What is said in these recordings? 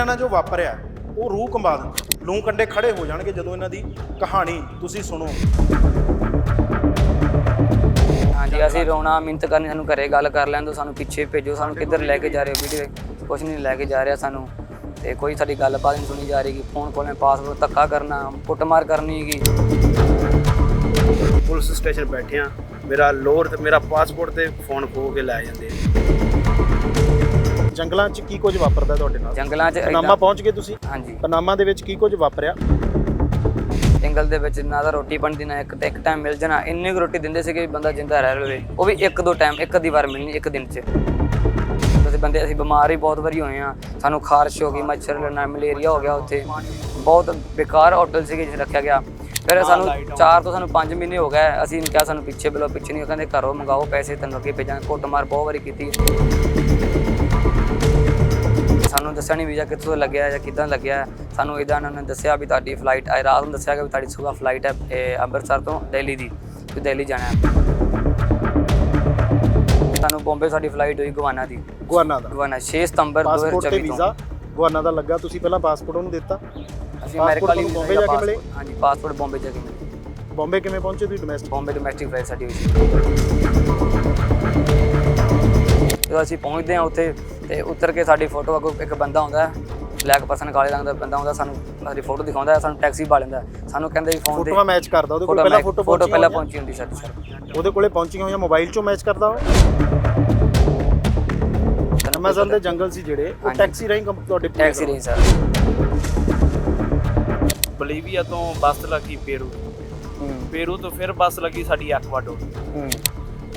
ਇਹਨਾਂ ਨਾਲ ਜੋ ਵਾਪਰਿਆ ਉਹ ਰੂਹ ਕੰਬਾ ਦਿੰਦਾ। ਲੂੰ ਕੰਡੇ ਖੜੇ ਹੋ ਜਾਣਗੇ ਜਦੋਂ ਇਹਨਾਂ ਦੀ ਕਹਾਣੀ ਤੁਸੀਂ ਸੁਣੋ। ਹਾਂਜੀ ਅਸੀਂ ਰੋਣਾ ਮਿੰਤ ਕਰਨੀ ਸਾਨੂੰ ਘਰੇ ਗੱਲ ਕਰ ਲੈਣ ਦੋ ਸਾਨੂੰ ਪਿੱਛੇ ਭੇਜੋ ਸਾਨੂੰ ਕਿੱਧਰ ਲੈ ਕੇ ਜਾ ਰਹੇ ਹੋ ਵੀਡੀਓ? ਕੁਛ ਨਹੀਂ ਲੈ ਕੇ ਜਾ ਰਿਹਾ ਸਾਨੂੰ। ਤੇ ਕੋਈ ਸਾਡੀ ਗੱਲਬਾਤ ਨਹੀਂ ਸੁਣੀ ਜਾ ਰਹੀ ਕਿ ਫੋਨ ਖੋਲ੍ਹਣੇ ਪਾਸਵਰਡ ਧੱਕਾ ਕਰਨਾ ਕੁੱਟਮਾਰ ਕਰਨੀ ਹੈਗੀ। ਪੁਲਿਸ ਸਟੇਸ਼ਨ ਬੈਠੇ ਆ। ਮੇਰਾ ਲੋਅਰ ਤੇ ਮੇਰਾ ਪਾਸਪੋਰਟ ਤੇ ਫੋਨ ਖੋ ਕੇ ਲੈ ਜਾਂਦੇ ਆ। ਜੰਗਲਾਂ 'ਚ ਕੀ ਕੁਝ ਵਾਪਰਦਾ ਤੁਹਾਡੇ ਨਾਲ? ਜੰਗਲਾਂ 'ਚ ਪਨਾਮਾ ਪਹੁੰਚ ਗਏ ਤੁਸੀਂ? ਹਾਂਜੀ। ਪਨਾਮਾ ਦੇ ਵਿੱਚ ਕੀ ਕੁਝ ਵਾਪਰਿਆ? ਜੰਗਲ ਦੇ ਵਿੱਚ ਨਾ ਤਾਂ ਰੋਟੀ ਬਣਦੀ ਨਾ ਇੱਕ ਇੱਕ ਟਾਈਮ ਮਿਲ ਜਾਣਾ। ਇੰਨੀ ਕੁ ਰੋਟੀ ਦਿੰਦੇ ਸੀਗੇ ਵੀ ਬੰਦਾ ਜਿੰਦਾ ਰਹਿ ਲਵੇ ਉਹ ਵੀ ਇੱਕ ਦੋ ਟਾਈਮ ਇੱਕ ਅੱਧੀ ਵਾਰ ਮਿਲਣੀ ਇੱਕ ਦਿਨ 'ਚ। ਅਸੀਂ ਬੰਦੇ ਅਸੀਂ ਬਿਮਾਰ ਹੀ ਬਹੁਤ ਵਾਰੀ ਹੋਏ ਆ ਸਾਨੂੰ ਖਾਰਸ਼ ਹੋ ਗਈ ਮੱਛਰ ਲੜਨਾ ਮਲੇਰੀਆ ਹੋ ਗਿਆ ਉੱਥੇ। ਬਹੁਤ ਬੇਕਾਰ ਹੋਟਲ ਸੀਗੇ ਜਿੱਥੇ ਰੱਖਿਆ ਗਿਆ। ਫਿਰ ਸਾਨੂੰ 4 ਤੋਂ ਸਾਨੂੰ 5 ਮਹੀਨੇ ਹੋ ਗਏ। ਅਸੀਂ ਕਿਹਾ ਸਾਨੂੰ ਪਿੱਛੇ ਬੁਲਾਓ ਪਿੱਛੇ ਨਹੀਂ ਉਹ ਕਹਿੰਦੇ ਘਰੋਂ ਮੰਗਾਓ ਪੈਸੇ ਤੈਨੂੰ ਅੱਗੇ ਭੇਜਾਂਗੇ। ਕੁੱਟਮਾਰ ਬਹੁਤ ਵਾਰੀ ਕੀਤੀ। ਸਾਨੂੰ ਦੱਸਿਆ ਨਹੀਂ ਵੀਜ਼ਾ ਕਿੱਥੋਂ ਲੱਗਿਆ ਜਾਂ ਕਿੱਦਾਂ ਲੱਗਿਆ। ਸਾਨੂੰ ਇਦਾਂ ਉਹਨਾਂ ਨੇ ਦੱਸਿਆ ਵੀ ਤੁਹਾਡੀ ਫਲਾਈਟ ਆਈ ਰਾਤ ਨੂੰ ਦੱਸਿਆ ਕਿ ਤੁਹਾਡੀ ਸੁਬਾ ਫਲਾਈਟ ਹੈ ਅੰਮ੍ਰਿਤਸਰ ਤੋਂ ਦਿੱਲੀ ਦੀ ਤੁਸੀਂ ਦਿੱਲੀ ਜਾਣਾ ਹੈ। ਸਾਨੂੰ ਬੰਬੇ ਸਾਡੀ ਫਲਾਈਟ ਹੋਈ ਗਵਾਨਾ ਦੀ। ਗੁਆਨਾ ਦਾ। ਗਵਾਨਾ 6 ਸਤੰਬਰ ਪਾਸਪੋਰਟ ਤੇ 2024 ਤੋਂ। ਵੀਜ਼ਾ। ਗੁਆਨਾ ਦਾ ਲੱਗਾ ਤੁਸੀਂ ਪਹਿਲਾਂ ਪਾਸਪੋਰਟ ਉਹਨੂੰ ਦਿੱਤਾ। ਅਸੀਂ ਅਮਰੀਕਾ ਲਈ ਬੰਬੇ ਜਾ ਕੇ ਮਿਲੇ? ਹਾਂਜੀ ਪਾਸਪੋਰਟ ਬੰਬੇ ਜਾ ਕੇ ਮਿਲੇ। ਬੰਬੇ ਕਿਵੇਂ ਪਹੁੰਚੇ ਤੁਸੀਂ ਡੋਮੈਸਟਿਕ ਬੰਬੇ ਡੋਮੈਸਟਿਕ ਫਲਾਈਟ ਸਾਡੀ ਹੋਈ ਸੀ। ਜਦੋਂ ਅਸੀਂ ਪਹੁੰਚਦੇ ਹਾਂ ਉੱਥੇ ਤੇ ਉਤਰ ਕੇ ਸਾਡੀ ਫੋਟੋ ਅੱਗੋਂ ਇੱਕ ਬੰਦਾ ਆਉਂਦਾ ਹੈ ਬਲੈਕ ਪਰਸਨ ਕਾਲੇ ਰੰਗ ਦਾ ਬੰਦਾ ਆਉਂਦਾ ਸਾਨੂੰ ਸਾਡੀ ਫੋਟੋ ਦਿਖਾਉਂਦਾ ਸਾਨੂੰ ਟੈਕਸੀ ਪਾ ਲੈਂਦਾ। ਸਾਨੂੰ ਕਹਿੰਦੇ ਵੀ ਫੋਨ ਤੇ ਫੋਟੋਆਂ ਮੈਚ ਕਰਦਾ ਉਹਦੇ ਕੋਲ ਫੋਟੋ ਪਹਿਲਾਂ ਫੋਟੋ ਫੋਟੋ ਪਹਿਲਾਂ ਪਹੁੰਚੀ ਹੁੰਦੀ ਸਾਡੀ ਸਰ ਉਹਦੇ ਕੋਲੇ ਪਹੁੰਚੀਆਂ ਹੋਈਆਂ ਮੋਬਾਈਲ 'ਚੋਂ ਮੈਚ ਕਰਦਾ ਉਹ? ਅਮazon ਦੇ ਜੰਗਲ ਸੀ ਜਿਹੜੇ ਉਹ ਹਾਂਜੀ। ਟੈਕਸੀ ਰਾਹੀਂ ਕੰਮ- ਤੁਹਾਡੇ ਟੈਕਸੀ ਰਹੀ ਸਰ ਬਲੀਵੀਆ ਤੋਂ ਬੱਸ ਲੱਗੀ ਪੇਰੂ। ਪੇਰੂ ਤੋਂ ਫਿਰ ਬੱਸ ਲੱਗੀ ਸਾਡੀ ਐਕਵਾਡੋਰ। ਹੂੰ।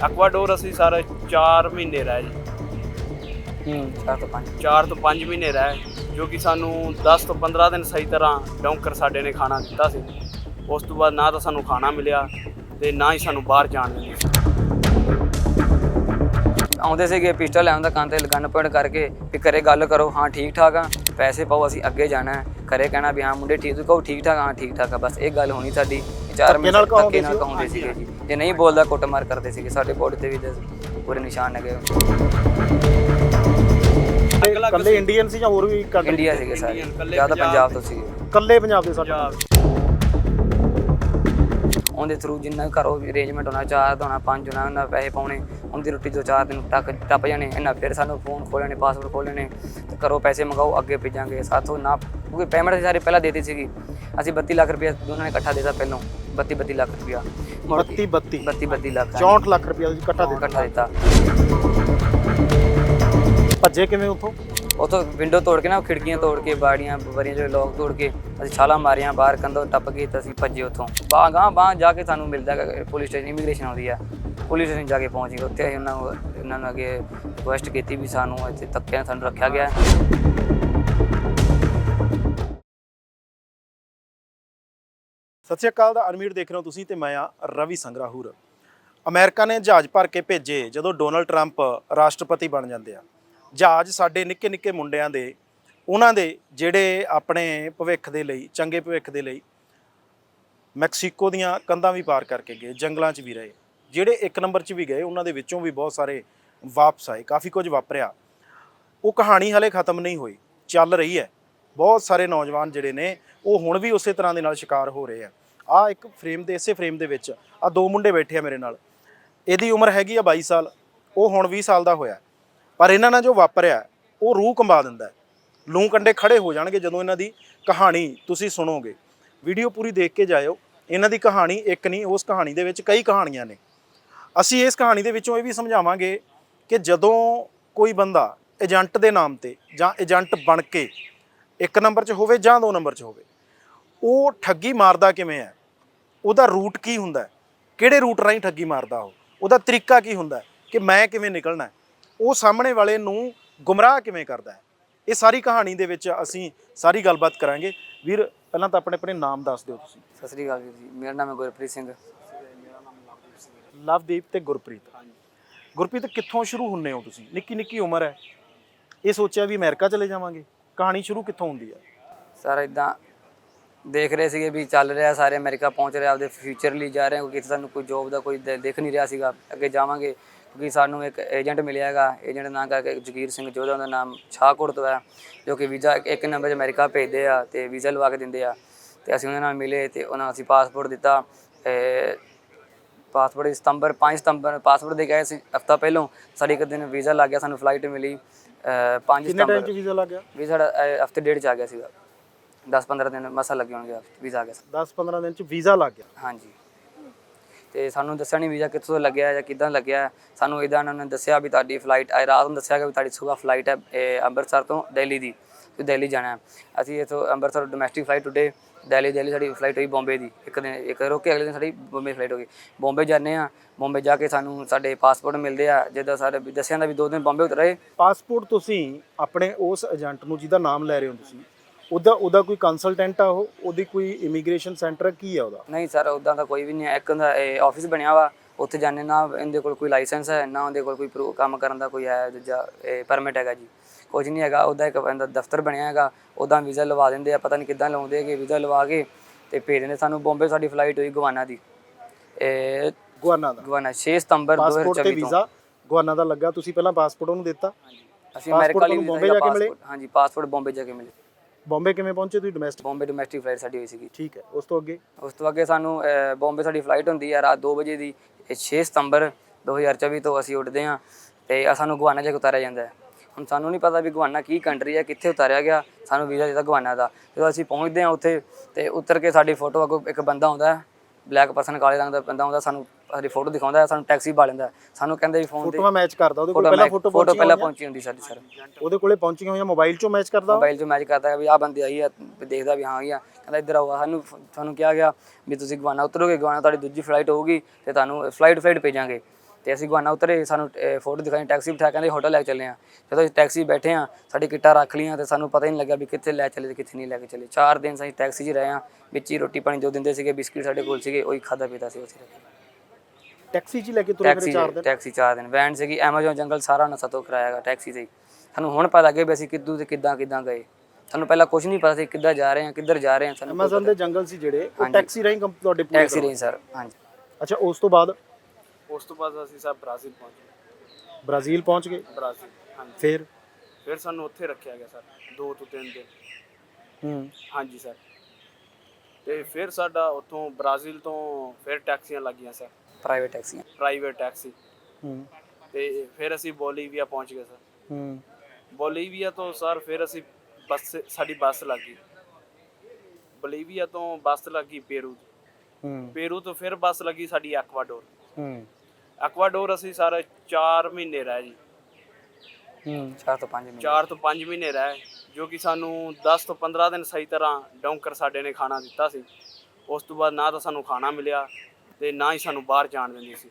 ਐਕਵਾਡੋਰ ਅਸੀਂ ਸਾਰੇ 4 ਮਹੀਨੇ ਰਹੇ ਜੀ ਹੂੰ। 4 ਤੋਂ 5 4 ਤੋਂ 5 ਮਹੀਨੇ ਰਹੇ ਜੋ ਕਿ ਸਾਨੂੰ 10 ਤੋਂ 15 ਦਿਨ ਸਹੀ ਤਰ੍ਹਾਂ ਡੌਂਕਰ ਸਾਡੇ ਨੇ ਖਾਣਾ ਦਿੱਤਾ ਸੀ। ਉਸ ਤੋਂ ਬਾਅਦ ਨਾ ਤਾਂ ਸਾਨੂੰ ਖਾਣਾ ਮਿਲਿਆ ਤੇ ਨਾ ਹੀ ਸਾਨੂੰ ਬਾਹਰ ਜਾਣ ਦਿੰਦੇ ਸੀ ਆਉਂਦੇ ਸੀਗੇ ਪਿਸਟਲ ਆਉਂਦਾ ਕੰਨ ਤੇ ਗਨ ਪੁਆਇੰਟ ਕਰਕੇ ਵੀ ਘਰੇ ਗੱਲ ਕਰੋ ਹਾਂ ਠੀਕ ਠਾਕ ਆ ਪੈਸੇ ਪਾਓ ਅਸੀਂ ਅੱਗੇ ਜਾਣਾ ਹੈ। ਘਰੇ ਕਹਿਣਾ ਵੀ ਹਾਂ ਮੁੰਡੇ ਠੀਕ ਤੂੰ ਕਹੋ ਠੀਕ ਠਾਕ ਹਾਂ ਠੀਕ ਠਾਕ ਆ ਬਸ ਇਹ ਗੱਲ ਹੋਣੀ ਸਾਡੀ। ਚਾਰ ਧੱਕੇ ਨਾਲ ਧੱਕੇ ਕਹਾਉਂਦੇ ਨਾਲ ਸੀ ਉਹ? ਸੀਗੇ ਜੀ। ਜੇ ਨਹੀਂ ਬੋਲਦਾ ਕੁੱਟਮਾਰ ਕਰਦੇ ਸੀਗੇ ਸਾਡੇ ਬੋਡੀ ਤੇ ਵੀ ਦੇ ਪੂਰੇ ਨਿਸ਼ਾਨ ਹੈਗੇ ਕੱਲੇ। ਇੰਡੀਅਨ ਸੀ ਜਾਂ ਹੋਰ ਵੀ country? ਇੰਡੀਆ ਸੀਗੇ ਸਾਰੇ। ਜ਼ਿਆਦਾ ਪੰਜਾਬ ਤੋਂ ਸੀਗੇ। ਕੱਲੇ ਪੰਜਾਬ ਦੇ ਸਾਡੇ ਉਹਦੇ ਥਰੂ ਜਿੰਨਾ ਘਰੋਂ ਅਰੇਂਜਮੈਂਟ ਹੋਣਾ ਚਾਰ ਹੋਣਾ ਪੰਜ ਹੋਣਾ ਉਹਨਾਂ ਪੈਸੇ ਪਾਉਣੇ ਉਹਦੀ ਰੋਟੀ ਦੋ ਚਾਰ ਦਿਨ ਟੱਕ ਟੱਪ ਜਾਣੇ ਇਹਨਾਂ ਫਿਰ ਸਾਨੂੰ ਫੋਨ ਖੋਲਣੇ ਪਾਸਵਰਡ ਖੋਲਣੇ ਤੇ ਘਰੋਂ ਪੈਸੇ ਮੰਗਾਓ ਅੱਗੇ ਭੇਜਾਂਗੇ ਸਾਥੋਂ ਨਾ ਕਿਉਂਕਿ ਪੇਮੈਂਟ ਸਾਰੇ ਪਹਿਲਾਂ ਦੇਤੀ ਸੀਗੀ। ਅਸੀਂ 32 ਲੱਖ ਰੁਪਏ ਦੋਨਾਂ ਨੇ ਇਕੱਠਾ ਦੇਤਾ ਪਹਿਲੋਂ 32 32 ਲੱਖ ਰੁਪਇਆ। 32 32 32 32 ਲੱਖ 64 ਲੱਖ ਰੁਪਏ ਤੁਸੀਂ ਇਕੱਠਾ ਦੇ ਇਕੱਠਾ ਦਿੱਤਾ। ਭੱਜੇ ਕਿਵੇਂ ਉੱਥੋਂ? ਉਥੋਂ ਵਿੰਡੋ ਤੋੜ ਕੇ ਨਾ ਖਿੜਕੀਆਂ ਤੋੜ ਕੇ ਬਾੜੀਆਂ ਬਰੀਆਂ ਜਿਹੜੇ ਲੋਕ ਤੋੜ ਕੇ ਅਸੀਂ ਛਾਲਾਂ ਮਾਰੀਆਂ ਬਾਹਰ ਕੰਧੋਂ ਟੱਪ ਗਏ ਤਾਂ ਅਸੀਂ ਭੱਜੇ ਉਥੋਂ। ਬਾਹ ਗਾਂ ਬਾਹ ਜਾ ਕੇ ਸਾਨੂੰ ਮਿਲਦਾ ਕਿ ਪੁਲਿਸ ਸਟੇਸ਼ਨ ਇਮੀਗ੍ਰੇਸ਼ਨ ਆਉਂਦੀ ਆ। ਪੁਲਿਸ ਸਟੇਸ਼ਨ ਜਾ ਕੇ ਪਹੁੰਚ ਗਏ ਉੱਥੇ ਅਸੀਂ ਉਹਨਾਂ ਨੂੰ ਇਹਨਾਂ ਨੂੰ ਅੱਗੇ ਰਿਕੁਐਸਟ ਕੀਤੀ ਵੀ ਸਾਨੂੰ ਇੱਥੇ ਧੱਕੇ ਨਾਲ ਸਾਨੂੰ ਰੱਖਿਆ ਗਿਆ। ਸਤਿ ਸ਼੍ਰੀ ਅਕਾਲ ਦਾ ਅਨਮੀਰ ਦੇਖ ਰਹੇ ਹੋ ਤੁਸੀਂ ਤੇ ਮੈਂ ਆ ਰਵੀ ਸੰਗਰਾਹੂਰ। ਅਮਰੀਕਾ ਨੇ ਜਹਾਜ਼ ਭਰ ਕੇ ਭੇਜੇ ਜਦੋਂ ਡੋਨਲਡ ਟਰੰਪ ਰਾਸ਼ਟਰਪਤੀ ਬਣ ਜਾਂਦੇ ਆ। ਜਹਾਜ਼ ਸਾਡੇ ਨਿੱਕੇ ਨਿੱਕੇ ਮੁੰਡਿਆਂ ਦੇ, ਉਹਨਾਂ ਦੇ ਜਿਹੜੇ ਆਪਣੇ ਭਵਿੱਖ ਦੇ ਲਈ, ਚੰਗੇ ਭਵਿੱਖ ਦੇ ਲਈ ਮੈਕਸੀਕੋ ਦੀਆਂ ਕੰਧਾਂ ਵੀ ਪਾਰ ਕਰਕੇ ਗਏ, ਜੰਗਲਾਂ 'ਚ ਵੀ ਰਹੇ। ਜਿਹੜੇ ਇੱਕ ਨੰਬਰ 'ਚ ਵੀ ਗਏ, ਉਹਨਾਂ ਦੇ ਵਿੱਚੋਂ ਵੀ ਬਹੁਤ ਸਾਰੇ ਵਾਪਸ ਆਏ, ਕਾਫੀ ਕੁਝ ਵਾਪਰਿਆ। ਉਹ ਕਹਾਣੀ ਹਲੇ ਖਤਮ ਨਹੀਂ ਹੋਈ, ਚੱਲ ਰਹੀ ਹੈ। ਬਹੁਤ ਸਾਰੇ ਨੌਜਵਾਨ ਜਿਹੜੇ ਨੇ, ਉਹ ਹੁਣ ਵੀ ਉਸੇ ਤਰ੍ਹਾਂ ਦੇ ਨਾਲ ਸ਼ਿਕਾਰ ਹੋ ਰਹੇ ਆ। ਆ ਇੱਕ ਫਰੇਮ ਦੇ, ਇਸੇ ਫਰੇਮ ਦੇ ਵਿੱਚ ਆ ਦੋ ਮੁੰਡੇ ਬੈਠੇ ਆ ਮੇਰੇ ਨਾਲ। ਇਹਦੀ ਉਮਰ ਹੈਗੀ ਆ 22 ਸਾਲ, ਉਹ ਹੁਣ 20 ਸਾਲ ਦਾ ਹੋਇਆ। ਪਰ ਇਹਨਾਂ ਨਾਲ ਜੋ ਵਾਪਰਿਆ, ਉਹ ਰੂਹ ਕੰਬਾ ਦਿੰਦਾ ਹੈ। ਲੂੰ ਕੰਡੇ ਖੜੇ ਹੋ ਜਾਣਗੇ ਜਦੋਂ ਇਹਨਾਂ ਦੀ ਕਹਾਣੀ ਤੁਸੀਂ ਸੁਣੋਗੇ। ਵੀਡੀਓ ਪੂਰੀ ਦੇਖ ਕੇ ਜਾਇਓ। ਇਹਨਾਂ ਦੀ ਕਹਾਣੀ ਇੱਕ ਨਹੀਂ, ਉਸ ਕਹਾਣੀ ਦੇ ਵਿੱਚ ਕਈ ਕਹਾਣੀਆਂ ਨੇ। ਅਸੀਂ ਇਸ ਕਹਾਣੀ ਦੇ ਵਿੱਚੋਂ ਇਹ ਵੀ ਸਮਝਾਵਾਂਗੇ ਕਿ ਜਦੋਂ ਕੋਈ ਬੰਦਾ ਏਜੰਟ ਦੇ ਨਾਮ ਤੇ ਜਾਂ ਏਜੰਟ ਬਣ ਕੇ ਇੱਕ ਨੰਬਰ 'ਚ ਹੋਵੇ ਜਾਂ ਦੋ ਨੰਬਰ 'ਚ ਹੋਵੇ, ਉਹ ਠੱਗੀ ਮਾਰਦਾ ਕਿਵੇਂ ਹੈ? ਉਹਦਾ ਰੂਟ ਕੀ ਹੁੰਦਾ ਕਿਹੜੇ ਰੂਟ ਰਾਹੀਂ ਠੱਗੀ ਮਾਰਦਾ ਉਹ? ਉਹਦਾ ਤਰੀਕਾ ਕੀ ਹੁੰਦਾ ਕਿ ਮੈਂ ਕਿਵੇਂ ਨਿਕਲਣਾ ਉਹ ਸਾਹਮਣੇ ਵਾਲੇ ਨੂੰ ਗੁੰਮਰਾਹ ਕਿਵੇਂ ਕਰਦਾ ਹੈ? ਇਹ ਸਾਰੀ ਕਹਾਣੀ ਦੇ ਵਿੱਚ ਅਸੀਂ ਸਾਰੀ ਗੱਲਬਾਤ ਕਰਾਂਗੇ। ਵੀਰ ਪਹਿਲਾਂ ਤਾਂ ਆਪਣੇ ਆਪਣੇ ਨਾਮ ਦੱਸ ਦਿਓ ਤੁਸੀਂ। ਸਤਿ ਸ੍ਰੀ ਅਕਾਲ ਵੀਰ ਜੀ। ਮੇਰਾ ਨਾਮ ਹੈ ਗੁਰਪ੍ਰੀਤ ਸਿੰਘ। ਲਵਦੀਪ ਤੇ ਗੁਰਪ੍ਰੀਤ। ਗੁਰਪ੍ਰੀਤ ਕਿੱਥੋਂ ਸ਼ੁਰੂ ਹੁੰਨੇ ਹੋ ਤੁਸੀਂ? ਨਿੱਕੀ ਨਿੱਕੀ ਉਮਰ ਹੈ। ਇਹ ਸੋਚਿਆ ਵੀ ਅਮਰੀਕਾ ਚਲੇ ਜਾਵਾਂਗੇ। ਕਹਾਣੀ ਸ਼ੁਰੂ ਕਿੱਥੋਂ ਹੁੰਦੀ ਹੈ? ਸਰ ਇਦਾਂ ਦੇਖ ਰਹੇ ਸੀਗੇ ਵੀ ਚੱਲ ਰਿਹਾ ਸਾਰੇ ਅਮਰੀਕਾ ਪਹੁੰਚ ਰਹੇ ਆਪਦੇ ਫਿਊਚਰ ਲਈ ਜਾ ਰਹੇ ਹਾਂ ਕਿਉਂਕਿ ਇੱਥੇ ਸਾਨੂੰ ਕੋਈ ਜੋਬ ਦਾ ਕੋਈ ਦਿਖ ਨਹੀਂ ਰਿਹਾ ਸੀਗਾ। ਅੱਗੇ ਜਾਵਾਂਗੇ। ਕਿਉਂਕਿ ਸਾਨੂੰ ਇੱਕ ਏਜੰਟ ਮਿਲਿਆ ਹੈਗਾ ਏਜੰਟ ਨਾਂ ਕਰਕੇ ਜਗੀਰ ਸਿੰਘ ਜੋਧਾ ਦਾ ਨਾਮ ਸ਼ਾਹਕੋਟ ਤੋਂ ਹੈ ਜੋ ਕਿ ਵੀਜ਼ਾ ਇੱਕ ਨੰਬਰ 'ਚ ਅਮਰੀਕਾ ਭੇਜਦੇ ਆ ਤੇ ਵੀਜ਼ਾ ਲਵਾ ਕੇ ਦਿੰਦੇ ਆ। ਤੇ ਅਸੀਂ ਉਹਨਾਂ ਨਾਲ ਮਿਲੇ ਤੇ ਉਹਨਾਂ ਅਸੀਂ ਪਾਸਪੋਰਟ ਦਿੱਤਾ ਪਾਸਪੋਰਟ ਸਤੰਬਰ 5 ਸਤੰਬਰ ਪਾਸਪੋਰਟ ਦੇ ਗਏ ਸੀ ਹਫਤਾ ਪਹਿਲਾਂ ਸਾਡੀ ਇੱਕ ਦਿਨ ਵੀਜ਼ਾ ਲੱਗ ਗਿਆ ਸਾਨੂੰ ਫਲਾਈਟ ਮਿਲੀ 5 ਕਿੰਨੇ ਟਾਈਮ ਸਤੰਬਰ। 'ਚ ਵੀਜ਼ਾ ਲੱਗ ਗਿਆ? ਵੀਜ਼ਾ ਸਾਡਾ ਹਫ਼ਤੇ ਡੇਢ ਚ ਆ ਗਿਆ ਸੀਗਾ। 10-15 ਦਿਨ ਮਸਾ ਲੱਗੇ ਹੋਣਗੇ ਵੀਜ਼ਾ ਆ ਗਿਆ ਸੀ। 10-15 ਦਿਨ 'ਚ ਵੀਜ਼ਾ ਲੱਗ ਗਿਆ? ਹਾਂਜੀ। ਤੇ ਸਾਨੂੰ ਦੱਸਿਆ ਨਹੀਂ ਵੀਜ਼ਾ ਕਿੱਥੋਂ ਲੱਗਿਆ ਜਾਂ ਕਿੱਦਾਂ ਲੱਗਿਆ। ਸਾਨੂੰ ਇਦਾਂ ਉਹਨਾਂ ਨੇ ਦੱਸਿਆ ਵੀ ਤੁਹਾਡੀ ਫਲਾਈਟ ਅੱਜ ਰਾਤ ਨੂੰ ਦੱਸਿਆ ਕਿ ਵੀ ਤੁਹਾਡੀ ਸਵੇਰ ਫਲਾਈਟ ਹੈ ਅੰਮ੍ਰਿਤਸਰ ਤੋਂ ਦਿੱਲੀ ਦੀ ਤੁਸੀਂ ਦਿੱਲੀ ਜਾਣਾ ਅਸੀਂ ਇਥੋਂ Amritsar domestic flight today Delhi Delhi ਸਾਡੀ ਫਲਾਈਟ ਹੋਈ ਬੰਬੇ ਦੀ। ਇੱਕ ਦਿਨ, ਇੱਕ ਰੋਕ ਕੇ ਅਗਲੇ ਦਿਨ ਸਾਡੀ ਬੰਬੇ ਫਲਾਈਟ ਹੋ ਗਈ। ਬੰਬੇ ਜਾਂਦੇ ਆ ਬੰਬੇ ਜਾ ਕੇ ਸਾਨੂੰ ਸਾਡੇ ਪਾਸਪੋਰਟ ਮਿਲਦੇ ਆ, ਜਿੱਦਾਂ ਸਾਰੇ ਦੱਸਿਆ ਦਾ ਵੀ ਦੋ ਦਿਨ ਬੰਬੇ ਉਤਰੇ। ਪਾਸਪੋਰਟ ਤੁਸੀਂ ਆਪਣੇ ਉਸ ਏਜੰਟ ਨੂੰ ਜਿਹਦਾ ਨਾਮ ਲੈ ਰਹੇ ਹੋ ਤੁਸੀਂ ਉਹਦਾ ਉਹਦਾ ਕੋਈ ਕੰਸਲਟੈਂਟ ਆ ਉਹ? ਉਹਦੀ ਕੋਈ ਇਮੀਗ੍ਰੇਸ਼ਨ ਸੈਂਟਰ ਕੀ ਆ ਉਹਦਾ? ਨਹੀਂ ਸਰ ਉਦਾਂ ਦਾ ਕੋਈ ਵੀ ਨਹੀਂ ਹੈ। ਇੱਕ ਦਾ ਆਫਿਸ ਬਣਿਆ ਵਾ ਉੱਥੇ ਜਾਂਦੇ ਨਾ ਇਹਦੇ ਕੋਲ ਕੋਈ ਲਾਇਸੈਂਸ ਹੈ ਨਾ ਉਹਦੇ ਕੋਲ ਕੋਈ ਕੰਮ ਕਰਨ ਦਾ ਕੋਈ ਹੈ ਦੂਜਾ ਪਰਮਿਟ ਹੈਗਾ ਜੀ। ਕੁਝ ਨਹੀਂ ਹੈਗਾ ਉਹਦਾ ਇੱਕ ਇਹਦਾ ਦਫ਼ਤਰ ਬਣਿਆ ਹੈਗਾ ਉਹਦਾ ਵੀਜ਼ਾ ਲਵਾ ਦਿੰਦੇ ਆ ਪਤਾ ਨਹੀਂ ਕਿੱਦਾਂ ਲਾਉਂਦੇ ਹੈਗੇ ਵੀਜ਼ਾ ਲਵਾ ਕੇ ਤੇ ਭੇਜ ਦਿੰਦੇ। ਸਾਨੂੰ ਬੰਬੇ ਸਾਡੀ ਫਲਾਈਟ ਹੋਈ ਗਵਾਨਾ ਦੀ। ਇਹ ਗਵਾਨਾ ਦਾ? ਗਵਾਨਾ 6 ਸਤੰਬਰ ਪਾਸਪੋਰਟ ਤੇ 2024 ਤੋਂ। ਵੀਜ਼ਾ ਗਵਾਨਾ ਦਾ ਲੱਗਾ ਤੁਸੀਂ ਪਹਿਲਾਂ ਪਾਸਪੋਰਟ ਉਹਨੂੰ ਦਿੱਤਾ? ਅਸੀਂ ਅਮਰੀਕਾ ਲਈ ਬੰਬੇ ਜਾ ਕੇ ਮਿਲੇ? ਹਾਂਜੀ ਪਾਸਪੋਰਟ ਬੰਬੇ ਜਾ ਕੇ ਮਿਲੇ। ਬੰਬੇ ਕਿਵੇਂ ਪਹੁੰਚੇ ਤੁਸੀਂ ਡੋਮੈਸਟਿਕ ਬੰਬੇ ਡੋਮੈਸਟਿਕ ਫਲਾਈਟ ਸਾਡੀ ਹੋਈ ਸੀਗੀ। ਠੀਕ ਹੈ ਉਸ ਤੋਂ ਅੱਗੇ? ਉਸ ਤੋਂ ਅੱਗੇ ਸਾਨੂੰ ਅਹ, ਬੰਬੇ ਸਾਡੀ ਫਲਾਈਟ ਹੁੰਦੀ ਹੈ ਰਾਤ 2 ਵਜੇ ਦੀ ਇਹ 6 ਸਤੰਬਰ 2024 ਤੋਂ ਅਸੀਂ ਉੱਡਦੇ ਹਾਂ ਤੇ ਆ ਸਾਨੂੰ ਗਵਾਨਾ ਜਾ ਉਤਾਰਿਆ ਜਾਂਦਾ ਹੈ। ਹੁਣ ਸਾਨੂੰ ਨਹੀਂ ਪਤਾ ਵੀ ਗਵਾਨਾ ਕੀ ਕੰਟਰੀ ਹੈ ਕਿੱਥੇ ਉਤਾਰਿਆ ਗਿਆ ਸਾਨੂੰ ਵੀਜ਼ਾ ਦਿੱਤਾ ਗਵਾਨਾ ਦਾ। ਜਦੋਂ ਅਸੀਂ ਪਹੁੰਚਦੇ ਹਾਂ ਉੱਥੇ ਤੇ ਉਤਰ ਕੇ ਸਾਡੀ ਫੋਟੋ ਅੱਗੋਂ ਇੱਕ ਬੰਦਾ ਆਉਂਦਾ ਹੈ ਬਲੈਕ ਪਰਸਨ ਕਾਲੇ ਰੰਗ ਦਾ ਬੰਦਾ ਆਉਂਦਾ ਸਾਨੂੰ ਸਾਡੀ ਫੋਟੋ ਦਿਖਾਉਂਦਾ ਸਾਨੂੰ ਟੈਕਸੀ ਪਾ ਲੈਂਦਾ। ਸਾਨੂੰ ਕਹਿੰਦੇ ਵੀ ਫੋਨ ਤੇ ਫੋਟੋਆਂ ਮੈਚ ਕਰਦਾ ਉਹਦੇ ਕੋਲ ਪਹਿਲਾਂ ਫੋਟੋ ਫੋਟੋ ਪਹਿਲਾਂ ਪਹੁੰਚੀ ਪਹੁੰਚੀ ਹੁੰਦੀ ਸਾਡੀ ਸਰ ਉਹਦੇ ਕੋਲੇ ਪਹੁੰਚੀਆਂ ਹੋਈਆਂ ਮੋਬਾਈਲ ਚੋਂ ਮੈਚ ਕਰਦਾ? ਮੋਬਾਈਲ 'ਚ ਮੈਚ ਕਰਦਾ ਵੀ ਆਹ ਬੰਦੇ ਆਈ ਆ ਦੇਖਦਾ ਵੀ ਹਾਂ ਆਈ ਆ। ਕਹਿੰਦਾ ਇੱਧਰ ਆਓ ਸਾਨੂੰ ਸਾਨੂੰ ਕਿਹਾ ਗਿਆ ਵੀ ਤੁਸੀਂ ਗਵਾਨਾ ਉਤਰੋਗੇ ਗਵਾਨਾ ਤੁਹਾਡੀ ਦੂਜੀ ਫਲਾਈਟ ਹੋਊਗੀ ਤੇ ਤੁਹਾਨੂੰ ਫਲਾਈਟ ਫਲਾਈਟ ਭੇਜਾਂਗੇ। ਤੇ ਅਸੀਂ ਗਵਾਨਾ ਉਤਰੇ ਸਾਨੂੰ ਫੋਟੋ ਦਿਖਾਈ ਟੈਕਸੀ ਬਿਠਾ ਕਹਿੰਦੇ ਹੋਟਲ ਲੈ ਕੇ ਚੱਲੇ ਆ ਜਦੋਂ ਅਸੀਂ ਟੈਕਸੀ ਬੈਠੇ ਆ ਸਾਡੀ ਕਿੱਟਾਂ ਰੱਖ ਲਈਆਂ ਤੇ ਸਾਨੂੰ ਪਤਾ ਹੀ ਨਹੀਂ ਲੱਗਿਆ ਵੀ ਕਿੱਥੇ ਲੈ ਚੱਲੇ ਤੇ ਕਿੱਥੇ ਨਹੀਂ ਲੈ ਕੇ ਚੱਲੇ। ਚਾਰ ਦਿਨ ਅਸੀਂ ਟੈਕਸੀ 'ਚ ਰਹੇ ਆ ਵਿੱਚ ਹੀ ਰੋਟੀ ਪਾਣੀ ਜੋ ਦਿੰਦੇ ਸੀਗੇ ਬਿਸਕਿਟ ਸਾਡੇ ਕੋਲ ਸੀਗੇ ਉਹੀ ਖਾਦਾ ਪੀਤਾ ਸੀ ਉੱਥੇ ਟੈਕਸੀ 'ਚ ਹੀ ਲੈ ਕੇ ਤੁਰੇ ਫਿਰ ਟੈਕਸੀ ਚਾਰ ਦਿਨ? ਟੈਕਸੀ ਚਾਰ ਦਿਨ। ਵੈਨ ਸੀਗੀ ਐਮਾਜ਼ਨ ਜੰਗਲ ਸਾਰਾ ਨਸਾ ਤੋਂ ਕਰਾਇਆਗਾ ਟੈਕਸੀ ਤੇ। ਸਾਨੂੰ ਹੁਣ ਪਤਾ ਲੱਗਿਆ ਵੀ ਅਸੀਂ ਕਿੱਦੂ ਤੇ ਕਿੱਦਾਂ ਕਿੱਦਾਂ ਗਏ। ਸਾਨੂੰ ਪਹਿਲਾਂ ਕੁਝ ਨਹੀਂ ਪਤਾ ਸੀ ਕਿੱਦਾਂ ਜਾ ਰਹੇ ਹਾਂ ਕਿੱਧਰ ਜਾ ਰਹੇ ਹਾਂ ਸਾਨੂੰ ਕੋਈ ਐਮਾਜ਼ਨ ਦੇ ਜੰਗਲ ਸੀ ਜਿਹੜੇ ਉਹ ਹਾਂਜੀ। ਟੈਕਸੀ ਰਾਹੀਂ ਕੰਪ- ਤੁਹਾਡੇ ਪੂਰੇ ਟੈਕਸੀ ਰਹੀ ਸਰ। ਹਾਂਜੀ। ਅੱਛਾ ਉਸ ਤੋਂ ਬਾਅਦ? ਉਸ ਤੋਂ ਬਾਅਦ ਅਸੀਂ ਸਭ ਬ੍ਰਾਜ਼ੀਲ ਪਹੁੰਚ ਗਏ। ਬ੍ਰਾਜ਼ੀਲ ਪਹੁੰਚ ਗਏ? ਬ੍ਰਾਜ਼ੀਲ ਹਾਂਜੀ। ਫਿਰ? ਫਿਰ ਸਾਨੂੰ ਉੱਥੇ ਰੱਖਿਆ ਗਿਆ ਸਰ ਦੋ ਤੋਂ ਤਿੰਨ ਦਿਨ। ਹੂੰ। ਹਾਂਜੀ ਸਰ। ਤੇ ਫਿਰ ਸਾਡਾ ਉੱਥੋਂ ਬ੍ਰਾਜ਼ੀਲ ਤੋਂ ਫਿਰ ਟੈਕਸੀਆਂ ਲੱਗੀਆਂ ਸਰ। ਪ੍ਰਾਈਵੇਟ ਟੈਕਸੀਆਂ ਪ੍ਰਾਈਵੇਟ ਟੈਕਸੀ ਹੂੰ। ਤੇ ਫਿਰ ਅਸੀਂ ਬੋਲੀਵੀਆ ਪਹੁੰਚ ਗਏ ਸਰ। ਹੂੰ। ਬੋਲੀਵੀਆ ਤੋਂ ਸਰ ਫਿਰ ਅਸੀਂ ਬੱਸ ਸਾਡੀ ਬੱਸ ਲੱਗੀ ਬੋਲੀਵੀਆ ਤੋਂ ਬੱਸ ਲੱਗੀ ਪੇਰੂ ਹੂੰ। ਪੇਰੂ ਤੋਂ ਫਿਰ ਬੱਸ ਲੱਗੀ ਸਾਡੀ ਐਕਵਾਡੋਰ। ਹੂੰ। ਐਕਵਾਡੋਰ ਅਸੀਂ ਸਰ 4 ਮਹੀਨੇ ਰਹੇ ਜੀ। ਹੂੰ। 4 ਤੋਂ 5 ਮਹੀਨੇ। 4 ਤੋਂ 5 ਮਹੀਨੇ ਰਹੇ ਜੋ ਕਿ ਸਾਨੂੰ 10 ਤੋਂ 15 ਦਿਨ ਸਹੀ ਤਰ੍ਹਾਂ ਡੌਂਕਰ ਸਾਡੇ ਨੇ ਖਾਣਾ ਦਿੱਤਾ ਸੀ। ਉਸ ਤੋਂ ਬਾਅਦ ਨਾ ਤਾਂ ਸਾਨੂੰ ਖਾਣਾ ਮਿਲਿਆ ਤੇ ਨਾ ਹੀ ਸਾਨੂੰ ਬਾਹਰ ਜਾਣ ਦਿੰਦੇ ਸੀ।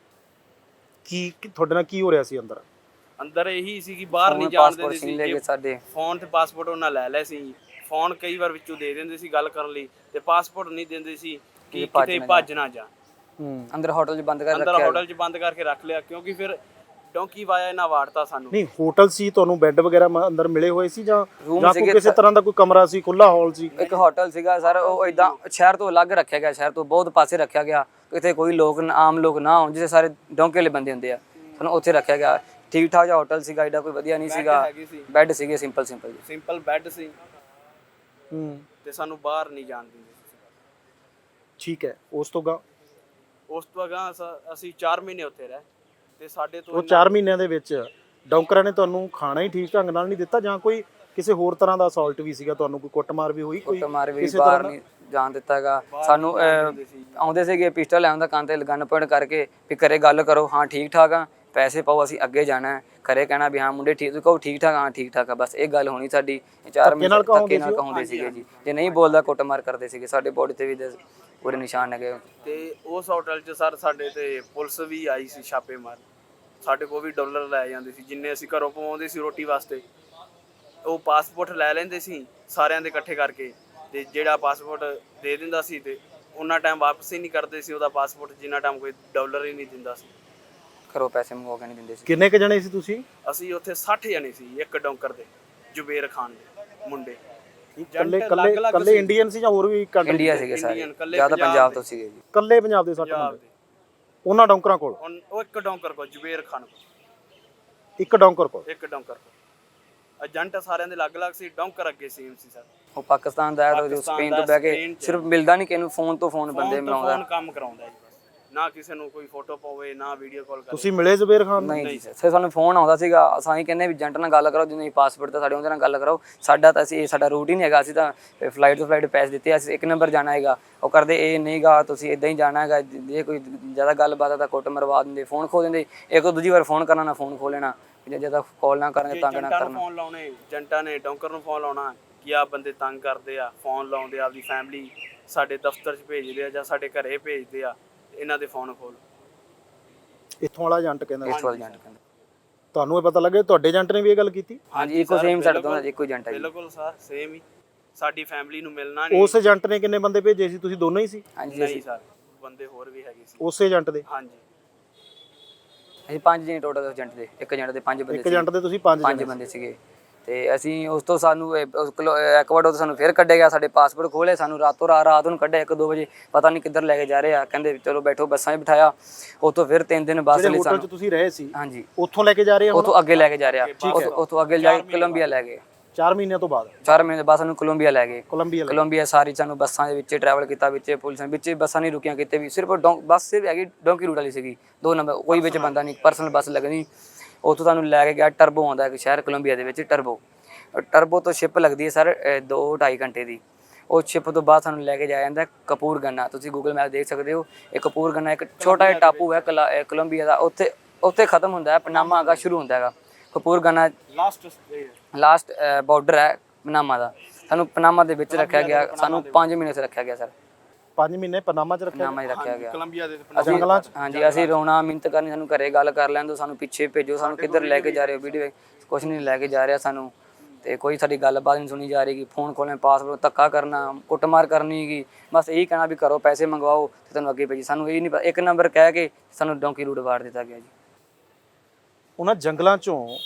ਕੀ ਕੀ- ਤੁਹਾਡੇ ਨਾਲ ਕੀ ਹੋ ਰਿਹਾ ਸੀ ਅੰਦਰ? ਅੰਦਰ ਇਹੀ ਸੀ ਕਿ ਬਾਹਰ ਨਹੀਂ ਫੋਨ, ਜਾਣ ਦਿੰਦੇ ਸੀ ਲੈ ਸਾਡੇ। ਫੋਨ ਤੇ ਪਾਸਪੋਰਟ ਉਹਨਾਂ ਲੈ ਲਿਆ ਸੀ। ਫੋਨ ਕਈ ਵਾਰ ਵਿੱਚੋਂ ਦੇ ਦਿੰਦੇ ਸੀ ਗੱਲ ਕਰਨ ਲਈ ਤੇ ਪਾਸਪੋਰਟ ਨਹੀਂ ਦਿੰਦੇ ਸੀ ਕਿ ਕਿਤੇ ਭੱਜ ਨਾ ਜਾ ਹੂੰ। ਅੰਦਰ ਹੋਟਲ 'ਚ ਬੰਦ ਕਰ ਅੰਦਰ ਰੱਖਿਆ ਹੋਟਲ 'ਚ ਬੰਦ ਕਰਕੇ ਰੱਖ ਲਿਆ ਕਿਉਂਕਿ ਫਿਰ ਡੌਂਕੀ ਵਾਇਆ ਇਹਨਾਂ ਵਾੜਤਾ ਸਾਨੂੰ? ਨਹੀਂ ਹੋਟਲ ਸੀ ਤੁਹਾਨੂੰ ਬੈੱਡ ਵਗੈਰਾ ਮ- ਅੰਦਰ ਮਿਲੇ ਹੋਏ ਸੀ ਜਾਂ Room ਜਾਂ ਕੋਈ ਸੀਗੇ ਕਿਸੇ ਤਰ੍ਹਾਂ ਦਾ ਕੋਈ ਕਮਰਾ ਸੀ ਖੁੱਲਾ ਹਾਲ ਸੀ? ਇੱਕ ਹੋਟਲ ਸੀਗਾ ਸਰ ਉਹ ਇਦਾਂ ਸ਼ਹਿਰ ਤੋਂ ਅਲੱਗ ਰੱਖਿਆ ਗਿਆ ਸ਼ਹਿਰ ਤੋਂ ਬਹੁਤ ਪਾਸੇ ਰੱਖਿਆ ਗਿਆ। ਇੱਥੇ ਕੋਈ ਲੋਕ ਨ- ਆਮ ਲੋਕ ਨਾ ਹੋਣ ਜਿਵੇਂ ਸਾਰੇ ਡੌਂਕੇ ਵਾਲੇ ਬੰਦੇ ਹੁੰਦੇ ਆ। ਸਾਨੂੰ ਉੱਥੇ ਰੱਖਿਆ ਗਿਆ। ਠੀਕ ਠਾਕ ਜਿਹਾ ਹੋਟਲ ਸੀਗਾ ਏਡਾ ਕੋਈ ਵਧੀਆ ਨਹੀਂ ਸੀਗਾ। ਹੈਗੀ ਸੀ। ਬੈੱਡ ਸੀਗੇ ਸਿੰਪਲ ਸਿੰਪਲ ਸਿੰਪਲ ਬੈੱਡ ਸੀ। ਹੂੰ। ਤੇ ਸਾਨੂੰ ਬਾਹਰ ਨਹੀਂ ਜਾਣ ਦਿੰਦੇ ਸੀ। ਠੀਕ ਹੈ ਉਸ ਤੋਂ ਗਾ ਉਸ ਤੋਂ ਅਗਾਂਹ ਅਸਾਂ- ਅਸੀਂ 4 ਮਹੀਨੇ ਉੱਥੇ ਰਹੇ। ਤੇ ਸਾਡੇ ਤੋਂ ਉਹ 4 ਮਹੀਨਿਆਂ ਦੇ ਵਿੱਚ ਡੌਂਕਰਾਂ ਨੇ ਤੁਹਾਨੂੰ ਖਾਣਾ ਹੀ ਠੀਕ ਢੰਗ ਨਾਲ ਨਹੀਂ ਦਿੱਤਾ ਜਾਂ ਕੋਈ ਕਿਸੇ ਹੋਰ ਤਰ੍ਹਾਂ ਦਾ ਅਸਾਲਟ ਵੀ ਸੀਗਾ ਤੁਹਾਨੂੰ ਕੋਈ ਕੁੱਟਮਾਰ ਵੀ ਹੋਈ ਕੋਈ ਕੁੱਟਮਾਰ ਵੀ ਕਿਸੇ ਬਾਹਰ ਤਰ੍ਹਾਂ ਨਹੀਂ ਜਾਣ ਦਿੱਤਾ ਹੈਗਾ ਸਾਨੂੰ ਆਉਂਦੇ ਸੀਗੇ ਪਿਸਟਲ ਲੈਣ ਦਾ ਕੰਨ ਤੇ ਗਨ ਪੁਆਇੰਟ ਕਰਕੇ ਵੀ ਘਰੇ ਗੱਲ ਕਰੋ ਹਾਂ ਠੀਕ ਠਾਕ ਆ ਪੈਸੇ ਪਾਓ ਅਸੀਂ ਅੱਗੇ ਜਾਣਾ ਘਰੇ ਕਹਿਣਾ ਵੀ ਹਾਂ ਮੁੰਡੇ ਠੀਕ ਕਹੋ ਠੀਕ ਠਾਕ ਹਾਂ ਠੀਕ ਠਾਕ ਆ ਬਸ ਇਹ ਗੱਲ ਹੋਣੀ ਸਾਡੀ। ਚਾਰ ਮਹੀਨੇ ਕਹਾਉਂਦੇ ਨਾਲ? ਕਹਾਉਂਦੇ ਸੀਗੇ ਜੀ। ਜੇ ਨਹੀਂ ਬੋਲਦਾ ਕੁੱਟਮਾਰ ਕਰਦੇ ਸੀਗੇ। ਸਾਡੇ ਬੋਡੀ ਤੇ ਵੀ ਪੂਰੇ ਨਿਸ਼ਾਨ ਹੈਗੇ। ਤੇ ਉਸ ਹੋਟਲ 'ਚ ਸਰ ਸਾਡੇ ਤੇ ਪੁਲਿਸ ਵੀ ਆਈ ਸੀ ਛਾਪੇ ਮਾਰ ਸਾਡੇ ਕੋਲ ਵੀ ਡਾਲਰ ਲੈ ਜਾਂਦੇ ਸੀ ਜਿੰਨੇ ਅਸੀਂ ਘਰੋਂ ਪਵਾਉਂਦੇ ਸੀ ਰੋਟੀ ਵਾਸਤੇ। ਉਹ ਪਾਸਪੋਰਟ ਲੈ ਲੈਂਦੇ ਸੀ ਸਾਰਿਆਂ ਦੇ ਇਕੱਠੇ ਕਰਕੇ ਤੇ ਜਿਹੜਾ ਪਾਸਪੋਰਟ ਦੇ ਦਿੰਦਾ ਸੀ ਤੇ ਉਹਨਾਂ ਟਾਈਮ ਵਾਪਸ ਹੀ ਨਹੀਂ ਕਰਦੇ ਸੀ ਉਹਦਾ ਪਾਸਪੋਰਟ ਜਿੰਨਾ ਟਾਈਮ ਕੋਈ ਡਾਲਰ ਹੀ ਨਹੀਂ ਦਿੰਦਾ ਸੀ। ਘਰੋਂ ਪੈਸੇ ਮੰਗਵਾ ਕੇ ਨਹੀਂ ਦਿੰਦੇ ਸੀ। ਕਿੰਨੇ ਕ ਜਣੇ ਸੀ ਤੁਸੀਂ? ਅਸੀਂ ਉੱਥੇ 60 ਜਣੇ ਸੀ ਇੱਕ ਡੌਂਕਰ ਦੇ ਜੁਬੇਰ ਖਾਨ ਦੇ ਮੁੰਡੇ। ਅਲੱਗ-ਅਲੱਗ ਇਕੱਲੇ ਸੀ। ਇੰਡੀਅਨ ਸੀ ਜਾਂ ਹੋਰ ਵੀ country ਇੰਡੀਆ? ਸੀਗੇ ਸਾਰੇ। ਇਕੱਲੇ ਜ਼ਿਆਦਾ ਪੰਜਾਬ। ਤੋਂ ਸੀਗੇ ਜੀ। ਇਕੱਲੇ ਪੰਜਾਬ ਦੇ ਸੱਟ ਪੰਜਾਬ ਮੁੰਡੇ ਦੇ। ਉਹਨਾਂ ਡੌਂਕਰਾਂ ਕੋਲ? ਉਹ ਇੱਕ ਡੌਂਕਰ ਕੋ ਜੁਬੇਰ ਖਾਨ ਕੋਲ। ਇੱਕ ਡੌਂਕਰ ਕੋਲ? ਇੱਕ ਡੌਂਕਰ ਏਜੰਟ ਸਾਰਿਆਂ ਦੇ ਅਲੱਗ-ਅਲੱਗ ਸੀ ਡੌਂਕਰ ਅੱਗੇ ਸੇਮ ਸੀ ਸਰ ਉਹ ਪਾਕਿਸਤਾਨ ਦਾ ਹੈ ਤਾਂ ਪਾਕਿਸਤਾਨ ਸਪੇਨ ਦਾ, ਤੋਂ ਬਹਿ ਕੇ ਸਪੇਨ ਚ। ਸਿਰਫ ਮਿਲਦਾ ਨਹੀਂ ਕਿ ਇਹਨੂੰ ਫੋਨ ਤੋਂ ਫੋਨ ਬੰਦੇ ਮਿਲਾਉਂਦਾ। ਫੋਨ ਕੰਮ ਕਰਾਉਂਦਾ ਜੀ। ਨਾ ਕਿਸੇ ਨੂੰ ਕੋਈ ਫੋਟੋ ਪਾਵੇ ਨਾ ਵੀਡੀਓ ਕਾਲ ਕਰੇ। ਤੁਸੀਂ ਮਿਲੇ ਜ਼ੁਬੇਰ ਖਾਨ ਨੂੰ? ਨਹੀਂ ਜੀ ਸਰ ਸਾਨੂੰ ਫੋਨ ਆਉਂਦਾ ਸੀਗਾ। ਅਸੀਂ ਕਹਿੰਦੇ ਵੀ ਏਜੰਟ ਨਾਲ ਗੱਲ ਕਰੋ ਜਿਵੇਂ ਪਾਸਪੋਰਟ ਤੇ ਸਾਡੇ ਉਹਦੇ ਨਾਲ ਗੱਲ ਕਰੋ। ਸਾਡਾ ਤਾਂ ਅਸੀਂ ਇਹ ਸਾਡਾ ਰੂਟ ਹੀ ਨਹੀਂ ਹੈਗਾ। ਅਸੀਂ ਤਾਂ ਫਲਾਈਟ ਤੋਂ ਫਲਾਈਟ ਪੈਸੇ ਦਿੱਤੇ ਅਸੀਂ ਇੱਕ ਨੰਬਰ ਜਾਣਾ ਹੈਗਾ। ਉਹ ਕਰਦੇ ਇਹ ਨਹੀਂਗਾ ਤੁਸੀਂ ਇਦਾਂ ਹੀ ਜਾਣਾ ਹੈਗਾ। ਜੇ ਕੋਈ ਜ਼ਿਆਦਾ ਗੱਲਬਾਤ ਆ ਤਾਂ ਕੁੱਟ ਮਰਵਾ ਦਿੰਦੇ ਫੋਨ ਖੋ ਦਿੰਦੇ। ਇੱਕ ਦੂਜੀ ਵਾਰ ਫੋਨ ਕਰਨਾ ਨਾ ਫੋਨ ਖੋ ਲੈਣਾ। ਜੇ ਜ਼ਿਆਦਾ ਕਾਲ ਨਾ ਕਰਾਂਗੇ ਤੰਗ ਨੂੰ ਕਰਨਾ। ਫੋਨ ਲਾਉਣੇ ਏਜੰਟਾਂ ਨੇ ਡੌਂਕਰ ਨੂੰ ਫੋਨ ਲਾਉਣਾ ਕਿ ਆ ਬੰਦੇ ਤੰਗ ਕਰਦੇ ਆ ਫੋਨ ਲਾਉਂਦੇ ਆ ਆਪਦੀ ਫੈਮਿਲੀ ਸਾਡੇ ਦਫ਼ਤਰ 'ਚ ਭੇਜਦੇ ਆ ਜਾਂ ਸਾਡੇ ਘਰੇ ਭੇਜਦੇ ਆ। ਇਹਨਾਂ ਦੇ ਫੋਨ ਖੋਲ ਇੱਥੋਂ ਵਾਲਾ ਏਜੰਟ ਕਹਿੰਦਾ ਇਸ ਵਾਰ ਏਜੰਟ ਕਹਿੰਦੇ। ਤੁਹਾਨੂੰ ਇਹ ਪਤਾ ਲੱਗੇ ਤੁਹਾਡੇ ਏਜੰਟ ਨੇ ਵੀ ਇਹ ਗੱਲ ਕੀਤੀ? ਹਾਂਜੀ ਇੱਕੋ ਸੇਮ ਸਾਡੇ ਤੋਂ ਇੱਕੋ ਏਜੰਟ ਹੈ ਜੀ। ਬਿਲਕੁਲ ਸਰ ਸੇਮ ਹੀ। ਸਾਡੀ ਫੈਮਿਲੀ ਨੂੰ ਮਿਲਣਾ ਨਹੀਂ। ਉਸ ਏਜੰਟ ਨੇ ਕਿੰਨੇ ਬੰਦੇ ਭੇਜੇ ਸੀ? ਤੁਸੀਂ ਦੋਨੋਂ ਹੀ ਸੀ? ਹਾਂਜੀ ਨਹੀਂ ਅਸੀਂ ਸਰ ਬੰਦੇ ਹੋਰ ਵੀ ਹੈਗੇ ਸੀ। ਉਸੇ ਏਜੰਟ ਦੇ? ਹਾਂਜੀ। ਅਸੀਂ ਪੰਜ ਜਣੇ ਟੋਟਲ ਏਜੰਟ ਦੇ। ਇੱਕ ਏਜੰਟ ਦੇ ਪੰਜ ਬੰਦੇ ਇੱਕ ਸੀ ਏਜੰਟ ਦੇ ਤੁਸੀਂ ਪੰਜ ਪੰਜ ਜਣੇ ਬੰਦੇ ਸੀਗੇ। ਤੇ ਅਸੀਂ ਉਸ ਤੋਂ ਸਾਨੂੰ ਐਕਵਾਡੋਰ ਤੋਂ ਸਾਨੂੰ ਫਿਰ ਕੱਢਿਆ ਗਿਆ ਸਾਡੇ ਪਾਸਪੋਰਟ ਖੋਲੇ ਸਾਨੂੰ ਰਾਤੋਂ ਰਾਤ ਰਾਤ ਨੂੰ ਕੱਢਿਆ 1-2 ਵਜੇ। ਪਤਾ ਨਹੀਂ ਕਿੱਧਰ ਲੈ ਕੇ ਜਾ ਰਹੇ ਆ ਕਹਿੰਦੇ ਚਲੋ ਬੈਠੋ ਬੱਸਾਂ 'ਚ ਬਿਠਾਇਆ। ਉਤੋਂ ਫਿਰ ਤਿੰਨ ਦਿਨ ਬੱਸ ਲਈ ਹੋਟਲ 'ਚ ਸਾਨੂੰ ਤੁਸੀਂ ਰਹੇ ਸੀ ਹਾਂਜੀ। ਉੱਥੋਂ ਲੈ ਕੇ ਜਾ ਰਹੇ ਹੋ ਉਤੋਂ ਅੱਗੇ ਲੈ ਕੇ ਜਾ ਰਿਹਾ ਉਤੋਂ- ਉਤੋਂ ਅੱਗੇ ਜਾ ਕੇ ਕੋਲੰਬੀਆ ਲੈ ਗਏ। 4 ਮਹੀਨਿਆਂ ਤੋਂ ਬਾਅਦ? ਚਾਰ ਮਹੀਨੇ ਬਾਅਦ ਸਾਨੂੰ ਕੋਲੰਬੀਆ ਲੈ ਗਏ। ਕੋਲੰਬੀਆ ਕੋਲੰਬੀਆ ਸਾਰੀ ਸਾਨੂੰ ਬੱਸਾਂ ਦੇ ਵਿੱਚ ਟਰੈਵਲ ਕੀਤਾ ਵਿੱਚ ਪੁਲਿਸ ਵਿੱਚ ਬੱਸਾਂ ਨਹੀਂ ਰੁਕੀਆਂ ਕਿਤੇ ਵੀ ਸਿਰਫ ਬੱਸ ਸਿਰਫ ਹੈਗੀ ਡੋਂਕੀ ਰੂਟ ਵਾਲੀ ਸੀਗੀ। ਦੋ ਨੰਬਰ ਕੋਈ ਵਿੱਚ ਬੰਦਾ ਨਹੀਂ ਪਰਸਨਲ ਬੱਸ ਲੱਗਣੀ। ਉੱਥੋਂ ਤੁਹਾਨੂੰ ਲੈ ਕੇ ਗਿਆ ਟਰਬੋ ਆਉਂਦਾ ਇੱਕ ਸ਼ਹਿਰ ਕੋਲੰਬੀਆ ਦੇ ਵਿੱਚ ਟਰਬੋ ਟਰਬੋ ਤੋਂ ਸ਼ਿਪ ਲੱਗਦੀ ਹੈ ਸਰ 2 2.5 ਘੰਟੇ ਦੀ। ਉਹ ਸ਼ਿਪ ਤੋਂ ਬਾਅਦ ਸਾਨੂੰ ਲੈ ਕੇ ਜਾਇਆ ਜਾਂਦਾ ਕਪੂਰ ਗੰਨਾ ਤੁਸੀਂ ਗੂਗਲ ਮੈਪ ਦੇਖ ਸਕਦੇ ਹੋ ਇਹ ਕਪੂਰ ਗੰਨਾ ਇੱਕ ਛੋਟਾ ਜਿਹਾ ਟਾਪੂ ਹੈ ਕੋਲੰਬੀਆ ਦਾ। ਉੱਥੇ ਉੱਥੇ ਖਤਮ ਹੁੰਦਾ ਹੈ ਪਨਾਮਾ ਅਗਾ ਸ਼ੁਰੂ ਹੁੰਦਾ ਹੈਗਾ। Capurgana last last border ਹੈ ਪਨਾਮਾ ਦਾ। ਸਾਨੂੰ ਪਨਾਮਾ ਦੇ ਵਿੱਚ ਰੱਖਿਆ ਗਿਆ ਸਾਨੂੰ 5 ਮਹੀਨੇ ਸੇ ਰੱਖਿਆ ਗਿਆ ਸਰ। 5 ਮਹੀਨੇ ਪਨਾਮਾ 'ਚ ਰੱਖਿਆ ਪਨਾਮਾ ਹੀ ਰੱਖਿਆ ਗਿਆ। ਕੋਲੰਬੀਆ ਦੇ ਜੰਗਲਾਂ 'ਚ? ਹਾਂਜੀ ਅਸੀਂ ਰੋਣਾ ਮਿੰਤ ਕਰਨੀ ਸਾਨੂੰ ਘਰੇ ਗੱਲ ਕਰ ਲੈਣ ਦਿਓ ਸਾਨੂੰ ਪਿੱਛੇ ਭੇਜੋ ਸਾਨੂੰ ਕਿੱਧਰ ਲੈ ਕੇ ਜਾ ਰਹੇ ਹੋ ਵੀਡੀਓ ਕੁਛ ਨਹੀਂ ਲੈ ਕੇ ਜਾ ਰਿਹਾ ਸਾਨੂੰ। ਤੇ ਕੋਈ ਸਾਡੀ ਗੱਲਬਾਤ ਨਹੀਂ ਸੁਣੀ ਜਾ ਰਹੀ ਕਿ ਫੋਨ ਖੋਲ੍ਹਣੇ ਪਾਸਵਰਡ ਧੱਕਾ ਕਰਨਾ ਕੁੱਟਮਾਰ ਕਰਨੀ ਗੀ। ਬਸ ਇਹੀ ਕਹਿਣਾ ਵੀ ਕਰੋ ਪੈਸੇ ਮੰਗਵਾਓ ਤੇ ਤੁਹਾਨੂੰ ਅੱਗੇ ਭੇਜੀ। ਸਾਨੂੰ ਇਹ ਨਹੀਂ ਪਤਾ ਇੱਕ ਨੰਬਰ ਕਹਿ ਕੇ ਸਾਨੂੰ ਡੋਂਕੀ ਰੂਟ ਵਾੜ ਦਿੱਤਾ ਗਿਆ ਜੀ। ਉਹਨਾਂ ਜੰਗਲਾਂ 'ਚੋਂ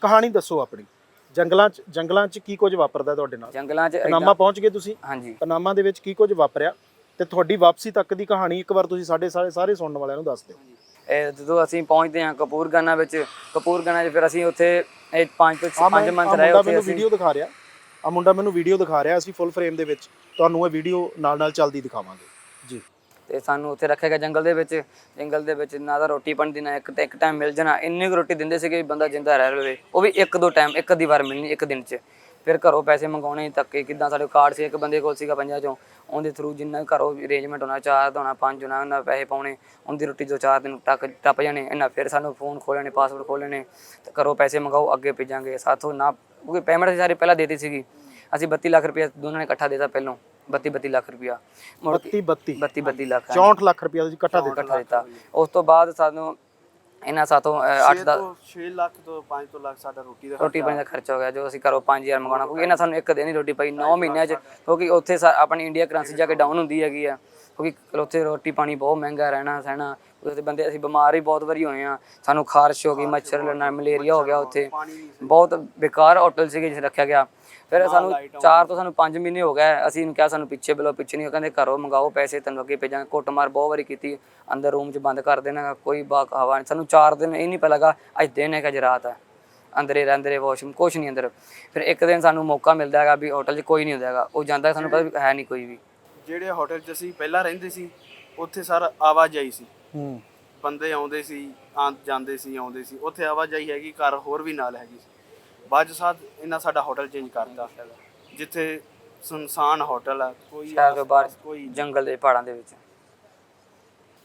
ਕਹਾਣੀ ਦੱਸੋ ਆਪਣੀ। ਜੰਗਲਾਂ 'ਚ ਜੰਗਲਾਂ 'ਚ ਕੀ ਕੁਝ ਵਾਪਰਦਾ ਤੁਹਾਡੇ ਨਾਲ? ਜੰਗਲਾਂ 'ਚ ਏਦਾਂ- ਪਨਾਮਾ ਪਹੁੰਚ ਗਏ ਤੁਸੀਂ? ਹਾਂਜੀ। ਪਨਾਮਾ ਦੇ ਵਿੱਚ ਕੀ ਕੁਝ ਵਾਪਰਿਆ? ਤੇ ਤੁਹਾਡੀ ਵਾਪਸੀ ਤੱਕ ਦੀ ਕਹਾਣੀ ਇੱਕ ਵਾਰ ਤੁਸੀਂ ਸਾਡੇ ਸਾਰੇ ਸਾਰੇ ਸੁਣਨ ਵਾਲਿਆਂ ਨੂੰ ਦੱਸ ਦਿਓ। ਇਹ ਜਦੋਂ ਅਸੀਂ ਪਹੁੰਚਦੇ ਹਾਂ ਕਪੂਰਗਾਨਾ ਵਿੱਚ ਕਪੂਰਗਾਨਾ 'ਚ ਫਿਰ ਅਸੀਂ ਉੱਥੇ ਇਹ ਪੰਜ ਤੋਂ ਆਹ ਮੈਂ- ਪੰਜ ਮੰਥ ਆਹ ਰਹੇ ਉੱਥੇ ਮੈਨੂੰ ਵੀਡੀਓ ਦਿਖਾ ਰਿਹਾ। ਆ ਮੁੰਡਾ ਮੈਨੂੰ ਵੀਡੀਓ ਦਿਖਾ ਰਿਹਾ ਅਸੀਂ ਫੁੱਲ ਫਰੇਮ ਦੇ ਵਿੱਚ। ਤੁਹਾਨੂੰ ਇਹ ਵੀਡੀਓ ਨਾਲ ਨਾਲ ਚੱਲਦੀ ਦਿਖਾਵਾਂਗੇ। ਜੀ। ਤੇ ਸਾਨੂੰ ਉੱਥੇ ਰੱਖਿਆ ਗਿਆ ਜੰਗਲ ਦੇ ਵਿੱਚ। ਜੰਗਲ ਦੇ ਵਿੱਚ ਨਾ ਤਾਂ ਰੋਟੀ ਪਾਣੀ ਦੇਣਾ ਇੱਕ ਤੇ ਇੱਕ ਟਾਈਮ ਮਿਲ ਜਾਣਾ। ਇੰਨੀ ਕੁ ਰੋਟੀ ਦਿੰਦੇ ਸੀਗੇ ਵੀ ਬੰਦਾ ਜਿੰਦਾ ਰਹਿ ਲਵੇ ਉਹ ਵੀ ਇੱਕ ਦੋ ਟਾਈਮ ਇੱਕ ਅੱਧੀ ਵਾਰ ਮਿਲਣੀ ਇੱਕ ਦਿਨ 'ਚ। ਫਿਰ ਘਰੋਂ ਪੈਸੇ ਮੰਗਾਉਣੇ ਧੱਕੇ ਕਿੱਦਾਂ ਸਾਡੇ ਕਾਰਡ ਸੀ ਇੱਕ ਬੰਦੇ ਕੋਲ ਸੀਗਾ ਪੰਜਾਂ ਚੋਂ ਉਹਦੇ ਥਰੂ ਜਿੰਨਾ ਘਰੋਂ ਅਰੇਂਜਮੈਂਟ ਹੋਣਾ ਚਾਰ ਦਾ ਹੋਣਾ ਪੰਜ ਹੋਣਾ ਉਹਨਾਂ ਪੈਸੇ ਪਾਉਣੇ ਉਹਦੀ ਰੋਟੀ ਦੋ ਚਾਰ ਦਿਨ ਟੱਕ ਟੱਪ ਜਾਣੇ ਇਹਨਾਂ ਫਿਰ ਸਾਨੂੰ ਫੋਨ ਖੋਲਣੇ ਪਾਸਵਰਡ ਖੋਲਣੇ ਤੇ ਘਰੋਂ ਪੈਸੇ ਮੰਗਾਓ ਅੱਗੇ ਭੇਜਾਂਗੇ ਸਾਥੋਂ ਨਾ ਕਿਉਂਕਿ ਪੇਮੈਂਟ ਅਸੀਂ ਸਾਰੀ ਪਹਿਲਾਂ ਦੇਤੀ ਸੀਗੀ ਅਸੀਂ 32 ਲੱਖ ਰੁਪਏ ਦੋਨਾਂ ਨੇ ਇਕੱਠਾ ਦੇਤਾ ਪਹਿਲੋਂ 32 32 ਲੱਖ ਰੁਪਇਆ ਮੁੜ ਕੇ 32 32 32 32 ਲੱਖ 64 ਲੱਖ ਰੁਪਇਆ ਤੁਸੀਂ ਇਕੱਠਾ ਇਕੱਠਾ ਦਿੱਤਾ ਉਸ ਤੋਂ ਬਾਅਦ ਸਾਨੂੰ ਇਹਨਾਂ ਸਾਥੋਂ 8 ਦਾ 6 ਲੱਖ ਤੋਂ 5 ਤੋਂ ਲੱਖ ਸਾਡਾ ਰੋਟੀ ਦਾ ਰੋਟੀ ਪਾਣੀ ਦਾ ਖਰਚਾ ਹੋ ਗਿਆ ਜੋ ਅਸੀਂ ਘਰੋਂ 5000 ਮੰਗਾਉਣਾ ਕਿਉਂਕਿ ਇਹਨਾਂ ਸਾਨੂੰ ਇੱਕ ਦਿਨ ਹੀ ਰੋਟੀ ਪਾਈ 9 ਮਹੀਨਿਆਂ 'ਚ ਕਿਉਂਕਿ ਉੱਥੇ ਆਪਣੀ ਇੰਡੀਆ ਕਰੰਸੀ ਜਾ ਕੇ ਡਾਊਨ ਹੁੰਦੀ ਹੈਗੀ ਆ ਕਿਉਂਕਿ ਉੱਥੇ ਰੋਟੀ ਪਾਣੀ ਬਹੁਤ ਮਹਿੰਗਾ ਰਹਿਣਾ ਸਹਿਣਾ ਉੱਥੇ ਬੰਦੇ ਅਸੀਂ ਬਿਮਾਰ ਹੀ ਬਹੁਤ ਵਾਰੀ ਹੋਏ ਆ। ਸਾਨੂੰ ਖਾਰਸ਼ ਹੋ ਗਈ ਮੱਛਰ ਲੜਨਾ ਮਲੇਰੀਆ ਹੋ ਗਿਆ ਉੱਥੇ। ਬਹੁਤ ਬੇਕਾਰ ਹੋਟਲ ਸੀਗੇ ਜਿੱਥੇ ਰੱਖਿਆ ਗਿਆ। ਫਿਰ ਸਾਨੂੰ 4 ਤੋਂ ਸਾਨੂੰ 5 ਮਹੀਨੇ ਹੋ ਗਏ ਅਸੀਂ ਇਹਨੂੰ ਕਿਹਾ ਸਾਨੂੰ ਪਿੱਛੇ ਬੁਲਾਓ ਪਿੱਛੇ ਨਹੀਂ ਉਹ ਕਹਿੰਦੇ ਘਰੋਂ ਮੰਗਾਓ ਪੈਸੇ ਤੈਨੂੰ ਅੱਗੇ ਭੇਜਾਂਗੇ। ਕੁੱਟਮਾਰ ਬਹੁਤ ਵਾਰੀ ਕੀਤੀ ਅੰਦਰ ਰੂਮ 'ਚ ਬੰਦ ਕਰ ਦੇਣਾ ਕੋਈ ਬਾਕ ਹਵਾ ਨਹੀਂ। ਸਾਨੂੰ 4 ਦਿਨ ਇਹ ਨਹੀਂ ਪਤਾ ਲੱਗਾ ਅੱਜ ਦਿਨ ਹੈ ਕਿ ਅੱਜ ਰਾਤ ਹੈ। ਅੰਦਰੇ ਰਹਿੰਦੇ ਵਾਸ਼ਰੂਮ ਕੁਛ ਨਹੀਂ ਅੰਦਰ। ਫਿਰ ਇੱਕ ਦਿਨ ਸਾਨੂੰ ਮੌਕਾ ਮਿਲਦਾ ਹੈਗਾ ਵੀ ਹੋਟਲ 'ਚ ਕੋਈ ਨਹੀਂ ਹੁੰਦਾ ਹੈਗਾ। ਉਹ ਜਾਂਦਾ ਸਾਨੂੰ ਪਤਾ ਵੀ ਹੈ ਨਹੀਂ ਕੋਈ ਵੀ। ਜਿਹੜੇ ਹੋਟਲ 'ਚ ਅਸੀਂ ਪਹਿਲਾਂ ਰਹਿੰਦੇ ਸੀ ਉੱਥੇ ਸਰ ਆਵਾਜਾਈ ਸੀ। ਹੂੰ। ਬੰਦੇ ਆਉਂਦੇ ਸੀ ਆਂ ਜਾਂਦੇ ਸੀ ਆਉਂਦੇ ਸੀ। ਉੱਥੇ ਆਵਾਜਾਈ ਹੈਗੀ ਘਰ ਹੋਰ ਵੀ ਨਾਲ ਹੈਗੀ ਸੀ। ਬਾਅਦ 'ਚ ਇਹਨਾਂ ਸਾਡਾ ਹੋਟਲ ਚੇਂਜ ਕਰਤਾ। ਜਿੱਥੇ ਸੁਨਸਾਨ ਹੋਟਲ ਹੈ ਕੋਈ ਬਾਹਰ ਕੋਈ ਜੰਗਲ ਦੇ ਪਹਾੜਾਂ ਦੇ ਵਿੱਚ।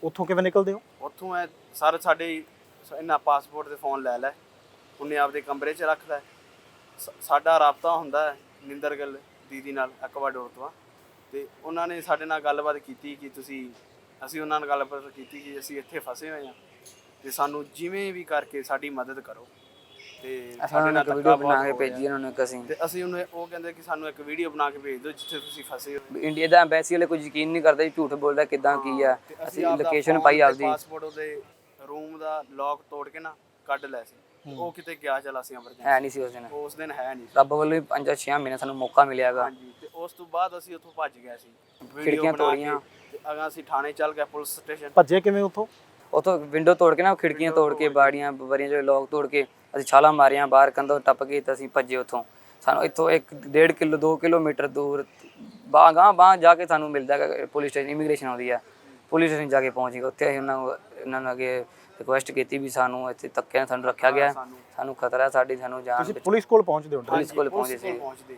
ਉੱਥੋਂ ਕਿਵੇਂ ਨਿਕਲਦੇ ਹੋ? ਉੱਥੋਂ ਐ ਸਰ ਸਾਡੇ ਇਹਨਾਂ ਪਾਸਪੋਰਟ ਤੇ ਫੋਨ ਲੈ ਲੈ। ਉਹਨੇ ਆਪਦੇ ਕਮਰੇ 'ਚ ਰੱਖਦਾ ਹੈ। ਸ- ਸਾਡਾ ਰਾਬਤਾ ਹੁੰਦਾ ਹੈ ਨਿੰਦਰ ਗਿੱਲ ਦੀਦੀ ਨਾਲ ਐਕਵਾਡੋਰ ਤੋਂ। ਆ। ਤੇ ਉਹਨਾਂ ਨੇ ਸਾਡੇ ਨਾਲ ਗੱਲਬਾਤ ਕੀਤੀ ਕਿ ਤੁਸੀਂ ਅਸੀਂ ਉਹਨਾਂ ਨਾਲ ਗੱਲਬਾਤ ਕੀਤੀ ਕਿ ਅਸੀਂ ਇੱਥੇ ਫਸੇ ਹੋਏ ਆ ਤੇ ਸਾਨੂੰ ਜਿਵੇਂ ਵੀ ਕਰਕੇ ਸਾਡੀ ਮਦਦ ਕਰੋ। ਤੇ ਅਸੀਂ ਉਹਨਾਂ ਨੂੰ ਇੱਕ ਧੱਕਾ ਵੀਡੀਓ ਬਹੁਤ ਬਣਾ ਕੇ ਹੋ। ਭੇਜੀ ਉਹਨਾਂ ਨੂੰ ਇੱਕ ਅਸੀਂ। ਤੇ ਅਸੀਂ ਉਹਨੂੰ ਉਹ ਕਹਿੰਦੇ ਕਿ ਸਾਨੂੰ ਇੱਕ ਵੀਡੀਓ ਬਣਾ ਕੇ ਭੇਜ ਦਿਓ ਜਿੱਥੇ ਤੁਸੀਂ ਫਸੇ ਹੋ ਇੰਡੀਆ ਦਾ ਐਮਬੈਸੀ ਵਾਲੇ ਕੋਈ ਯਕੀਨ ਨਹੀਂ ਕਰਦੇ ਝੂਠ ਬੋਲਦਾ ਕਿਦਾਂ ਕੀ ਆ। ਤੇ ਅਸੀਂ ਆਪਦਾ ਲੋਕੇਸ਼ਨ phone ਪਾਈ ਤੇ ਆਪਦੀ। ਪਾਸਪੋਰਟ ਉਹਦੇ ਰੂਮ ਦਾ ਲੌਕ ਤੋੜ ਕੇ ਨਾ ਕੱਢ ਲੈ ਸੀ। ਉਹ ਕਿਤੇ ਗਿਆ ਚਲਾ ਸੀ ਐਮਰਜੈਂਸੀ ਹੈ ਨਹੀਂ ਸੀ ਉਸ ਦਿਨ। ਉਸ ਦਿਨ ਹੈ ਨਹੀਂ ਸੀ। ਰੱਬ ਵੱਲੋਂ ਵੀ 5-6 ਮਹੀਨੇ ਸਾਨੂੰ ਮੌਕਾ ਮਿਲਿਆਗਾ। ਹਾਂਜੀ ਤੇ ਉਸ ਤੋਂ ਬਾਅਦ ਅਸੀਂ ਉੱਥੋਂ ਭੱਜ ਗਏ ਸੀ। ਵੀਡੀਓ ਖਿੜਕੀਆਂ ਬਣਾ ਕੇ ਤੋੜੀਆਂ। ਤੇ ਅਗਾ ਅਸੀਂ ਥਾਣੇ ਚੱਲ ਗਏ ਪੁਲਿਸ ਸਟੇਸ਼ਨ। ਭੱਜੇ ਕਿਵੇਂ ਉੱਥੋਂ? ਉਥੋਂ ਵਿੰਡੋ ਤੋੜ ਕੇ ਨਾ ਖਿੜਕੀਆਂ ਤੋੜ ਕੇ ਬਾੜੀਆਂ ਬਰੀਆਂ ਜੋ ਲੋਕ ਤੋੜ ਕੇ ਅਸੀਂ ਛਾਲਾਂ ਮਾਰੀਆਂ ਬਾਹਰ ਕੰਧੋਂ ਟੱਪ ਕੇ ਤੇ ਅਸੀਂ ਭੱਜੇ ਉੱਥੋਂ। ਸਾਨੂੰ ਇੱਥੋਂ 1 1.5 ਕਿਲੋ 2 ਕਿਲੋਮੀਟਰ ਦੂਰ ਬਾਂਹ ਗਾਂਹ ਬਾਂਹ ਜਾ ਕੇ ਸਾਨੂੰ ਮਿਲਦਾ ਪੁਲਿਸ ਸਟੇਸ਼ਨ ਇਮੀਗ੍ਰੇਸ਼ਨ ਆਉਂਦੀ ਆ। ਪੁਲਿਸ ਸਟੇਸ਼ਨ ਜਾ ਕੇ ਪਹੁੰਚ ਗਏ। ਉੱਥੇ ਅਸੀਂ ਉਹਨਾਂ ਨੂੰ ਇਹਨਾਂ ਨੂੰ ਅੱਗੇ ਰਿਕੁਐਸਟ ਕੀਤੀ ਵੀ ਸਾਨੂੰ ਇੱਥੇ ਨਾਲ ਸਾਨੂੰ ਰੱਖਿਆ ਗਿਆ। ਸਾਨੂੰ। ਖਤਰਾ ਹੈ ਸਾਡੀ ਸਾਨੂੰ ਜਾਨ ਤੁਸੀਂ ਪੁਲਿਸ ਕੋਲ ਪਹੁੰਚਦੇ ਹੋ? ਪੁਲਿਸ ਕੋਲ ਪਹੁੰਚੇ ਸੀ। ਪਹੁੰਚਦੇ।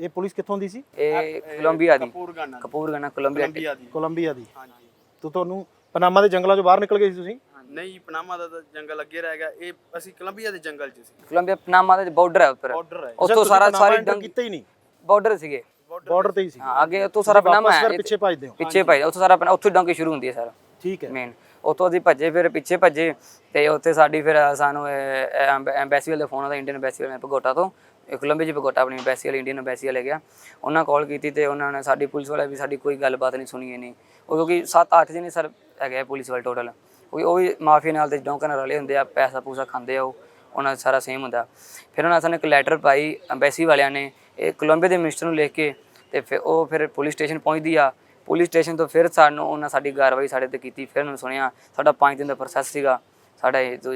ਇਹ ਪੁਲਿਸ ਕਿੱਥੋਂ ਦੀ ਸੀ? ਇਹ ਕੋਲੰਬੀਆ ਦੀ। ਕਪੂਰਗਾਨਾ। ਕਪੂਰਗਨਾ ਕੋਲੰਬੀਆ ਦੀ। ਕੋਲੰਬੀਆ ਦੀ। ਹਾਂਜੀ। ਤੋ ਤੁਹਾਨੂੰ ਪਨਾਮਾ ਦੇ ਜੰਗਲਾਂ ਚੋਂ ਬਾਹਰ ਨਿਕਲ ਗਏ ਸੀ ਤੁਸੀਂ? ਨਹੀਂ ਪਨਾਮਾ ਦਾ ਤਾਂ ਜੰਗਲ ਅੱਗੇ ਰਹਿ ਗਿਆ। ਇਹ ਅਸੀਂ ਕੋਲੰਬੀਆ ਦੇ ਜੰਗਲ 'ਚ ਸੀ। ਕੋਲੰਬੀਆ ਪਨਾਮਾ ਦੇ ਬਾਰਡਰ ਹੈ ਉੱਪਰ ਬਾਰਡਰ ਹੈ ਉੱਥੋਂ ਸਾਰਾ ਸਾਰੀ ਡੰਗ ਕੀਤਾ ਹੀ ਨਹੀਂ? ਬਾਰਡਰ ਸੀਗੇ। ਬਾਰਡਰ ਤੇ ਹੀ ਸੀ। ਹਾਂ ਅੱਗੇ ਉੱਥੋਂ ਸਾਰਾ ਪਨਾਮਾ ਹੈ। ਪਿੱਛੇ ਭੱਜਦੇ ਹੋ। ਪਿੱਛੇ ਭਾਈ ਉੱਥੋਂ ਸਾਰਾ ਪਨਾ- ਉੱਥੋਂ ਡੰਕੀ ਸ਼ੁਰੂ ਹੁੰਦੀ ਹੈ ਸਾਰਾ। ਠੀਕ ਹੈ। ਮੇਨ ਉੱਥੋਂ ਅਸੀਂ ਭੱਜੇ ਫਿਰ ਪਿੱਛੇ ਭੱਜੇ ਤੇ ਉੱਥੇ ਸਾਡੀ ਫਿਰ ਸਾਨੂੰ ਐਮਬੈਸੀ ਵਾਲੇ ਫੋਨ ਆਉਂਦਾ ਇੰਡੀਅਨ ਐਮਬੈਸੀ ਵਾਲੇ ਭਗੋਟਾ ਤੋਂ। ਕੋਲੰਬੀਆ ਚ ਭਗੋਟਾ ਆਪਣੀ ਐਮਬੈਸੀ ਵਾਲੀ ਇੰਡੀਅਨ ਐਮਬੈਸੀ ਵਾਲੇ ਗਿਆ। ਉਹਨਾਂ ਕਾਲ ਕੀਤੀ ਤੇ ਉਹਨਾਂ ਨੇ ਸਾਡੀ ਪੁਲਿਸ ਵਾਲੇ ਵੀ ਸਾਡੀ ਕੋਈ ਗੱਲਬਾਤ ਨਹੀਂ ਸੁਣੀ ਨਹੀਂ ਉਹ ਕਿਉਂਕਿ 7-8 ਜਣੇ ਸਰ ਹੈਗੇ ਆ ਪੁਲਿਸ ਵਾਲੇ ਟੋਟਲ ਕਿਉਂਕਿ ਉਹ ਵੀ ਮਾਫੀਆ ਨਾਲ ਤੇ ਡੌਂਕਾਂ ਨਾਲ ਰਲੇ ਹੁੰਦੇ ਆ, ਪੈਸਾ ਪੂਸਾ ਖਾਂਦੇ ਆ ਉਹ, ਉਹਨਾਂ ਦਾ ਸਾਰਾ ਸੇਮ ਹੁੰਦਾ। ਫਿਰ ਉਹਨਾਂ ਨੇ ਸਾਨੂੰ ਇੱਕ ਲੈਟਰ ਪਾਈ ਐਮਬੈਸੀ ਵਾਲਿਆਂ ਨੇ, ਇਹ ਕੋਲੰਬੀਆ ਦੇ ਮਿਨਿਸਟਰ ਨੂੰ ਲਿਖ ਕੇ ਤੇ ਫਿਰ ਉਹ ਫਿਰ ਪੁਲਿਸ ਸਟੇਸ਼ਨ ਪਹੁੰਚਦੀ ਆ। ਪੁਲਿਸ ਸਟੇਸ਼ਨ ਤੋਂ ਫਿਰ ਸਾਨੂੰ ਉਹਨਾਂ ਸਾਡੀ ਕਾਰਵਾਈ ਸਾਡੇ ਤੇ ਕੀਤੀ, ਫਿਰ ਉਹਨਾਂ ਨੇ ਸੁਣਿਆ। ਸਾਡਾ 5 ਦਿਨ ਦਾ ਪ੍ਰੋਸੈਸ ਸੀਗਾ। ਸਾਡਾ ਇਹ ਜੋ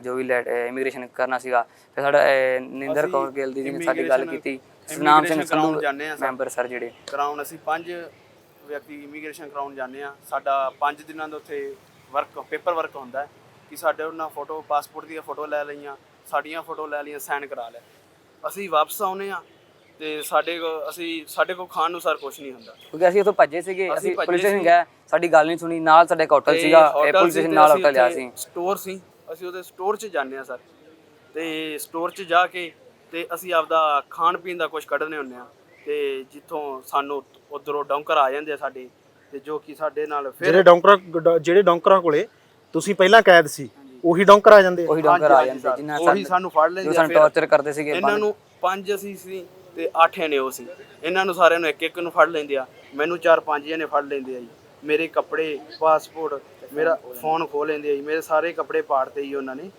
ਜੋ ਵੀ ਇਮੀਗ੍ਰੇਸ਼ਨ ਕਰਨਾ ਸੀਗਾ ਫਿਰ ਸਾਡਾ ਨਿੰਦਰ ਕੌਰ ਗਿੱਲ ਦੀ ਨੇ ਸਾਡੀ ਗੱਲ ਕੀਤੀ ਸਨਾਮ ਸਿੰਘ immigration ਕਰਾਉਣ ਸੰਧੂ ਜਾਂਦੇ ਆ। ਮੈਂਬਰ ਸਰ ਜਿਹੜੇ ਕਰਾਉਣ ਅਸੀਂ ਪੰਜ ਵਿਅਕਤੀ ਇਮੀਗ੍ਰੇਸ਼ਨ ਕਰਾਉਣ ਜਾਂਦੇ ਆ ਸਾਡਾ 5 ਦਿਨਾਂ ਦਾ ਉੱਥੇ ਵਰਕ ਪੇਪਰ ਵਰਕ ਹੁੰਦਾ ਹੈ ਕਿ ਸਾਡੇ ਉਹਨਾਂ ਫੋਟੋ ਪਾਸਪੋਰਟ ਦੀਆਂ ਫੋਟੋ ਲੈ ਲਈਆਂ ਸਾਡੀਆਂ ਫੋਟੋ ਲੈ ਲਈਆਂ ਸਾਈਨ ਕਰਾ ਲਏ ਅਸੀਂ ਵਾਪਸ ਆਉਨੇ ਆ ਤੇ ਸਾਡੇ ਕੋ ਅਸੀਂ ਸਾਡੇ ਕੋ ਖਾਣ ਨੂੰ ਸਰ ਕੁਝ ਨਹੀਂ ਹੁੰਦਾ ਕਿਉਂਕਿ ਅਸੀਂ ਉੱਥੋਂ ਭੱਜੇ ਸੀਗੇ ਅਸੀਂ ਅਸੀਂ ਭੱਜੇ ਪੁਲਿਸ ਸਟੇਸ਼ਨ। ਗਏ ਸਾਡੀ ਗੱਲ ਨਹੀਂ ਸੁਣੀ ਨਾਲ ਸਾਡੇ ਇੱਕ ਹੋਟਲ ਸੀਗਾ ਇਹ ਪੁਲਿਸ ਸਟੇਸ਼ਨ ਨਾਲ ਹੋਟਲ ਲਿਆ ਸੀ। ਸਟੋਰ ਸੀ ਅਸੀਂ ਉਹਦੇ ਸਟੋਰ 'ਚ ਜਾਂਦੇ ਆ ਸਰ। ਤੇ ਸਟੋਰ 'ਚ ਜਾ ਕੇ ਤੇ ਅਸੀਂ ਆਪਦਾ ਖਾਣ ਪੀਣ ਦਾ ਕੁਝ ਕੱਢਨੇ ਹੁੰਨੇ ਆ ਤੇ ਜਿੱਥੋਂ ਸਾਨੂੰ ਉਧਰੋਂ ਡੌਂਕਰ ਆ ਜਾਂਦੇ ਆ ਸਾਡੇ ਤੇ ਜੋ ਕਿ ਸਾਡੇ ਨਾਲ ਫਿਰ ਜਿਹੜੇ ਡੌਂਕਰਾਂ ਜਿਹੜੇ ਡੌਂਕਰਾਂ ਕੋਲੇ ਤੁਸੀਂ ਪਹਿਲਾਂ ਕੈਦ ਸੀ ਉਹੀ ਡੌਂਕਰ ਆ ਜਾਂਦੇ ਆ। ਉਹੀ ਡੌਂਕਰ ਆ ਜਾਂਦੇ ਸਰ, ਜਿੰਨਾ ਉਹੀ ਸਾਨੂੰ ਫੜ ਲੈਂਦੇ ਜੋ ਆ ਸਾਨੂੰ ਫਿਰ। ਟੌਰਚਰ ਕਰਦੇ ਸੀਗੇ ਇਹਨਾਂ ਨੂੰ ਪੰਜ ਅਸੀਂ ਸੀ ਤੇ ਅੱਠ ਨੇ ਉਹ ਸੀ। ਇਹਨਾਂ ਨੂੰ ਸਾਰਿਆਂ ਨੂੰ ਇੱਕ ਇੱਕ ਨੂੰ ਫੜ ਲੈਂਦੇ ਆ। ਮੈਨੂੰ ਚਾਰ ਪੰਜ ਜਣੇ ਫੜ ਲੈਂਦੇ ਆ ਜੀ। ਮੇਰੇ ਕੱਪੜੇ ਪਾਸਪੋਰਟ ਮੇਰਾ ਫੋਨ ਖੋਹ ਲੈਂਦੇ ਆ ਜੀ। ਮੇਰੇ ਸਾਰੇ ਕੱਪੜੇ ਪਾੜਤੇ ਜੀ ਉਹਨਾਂ ਨੇ।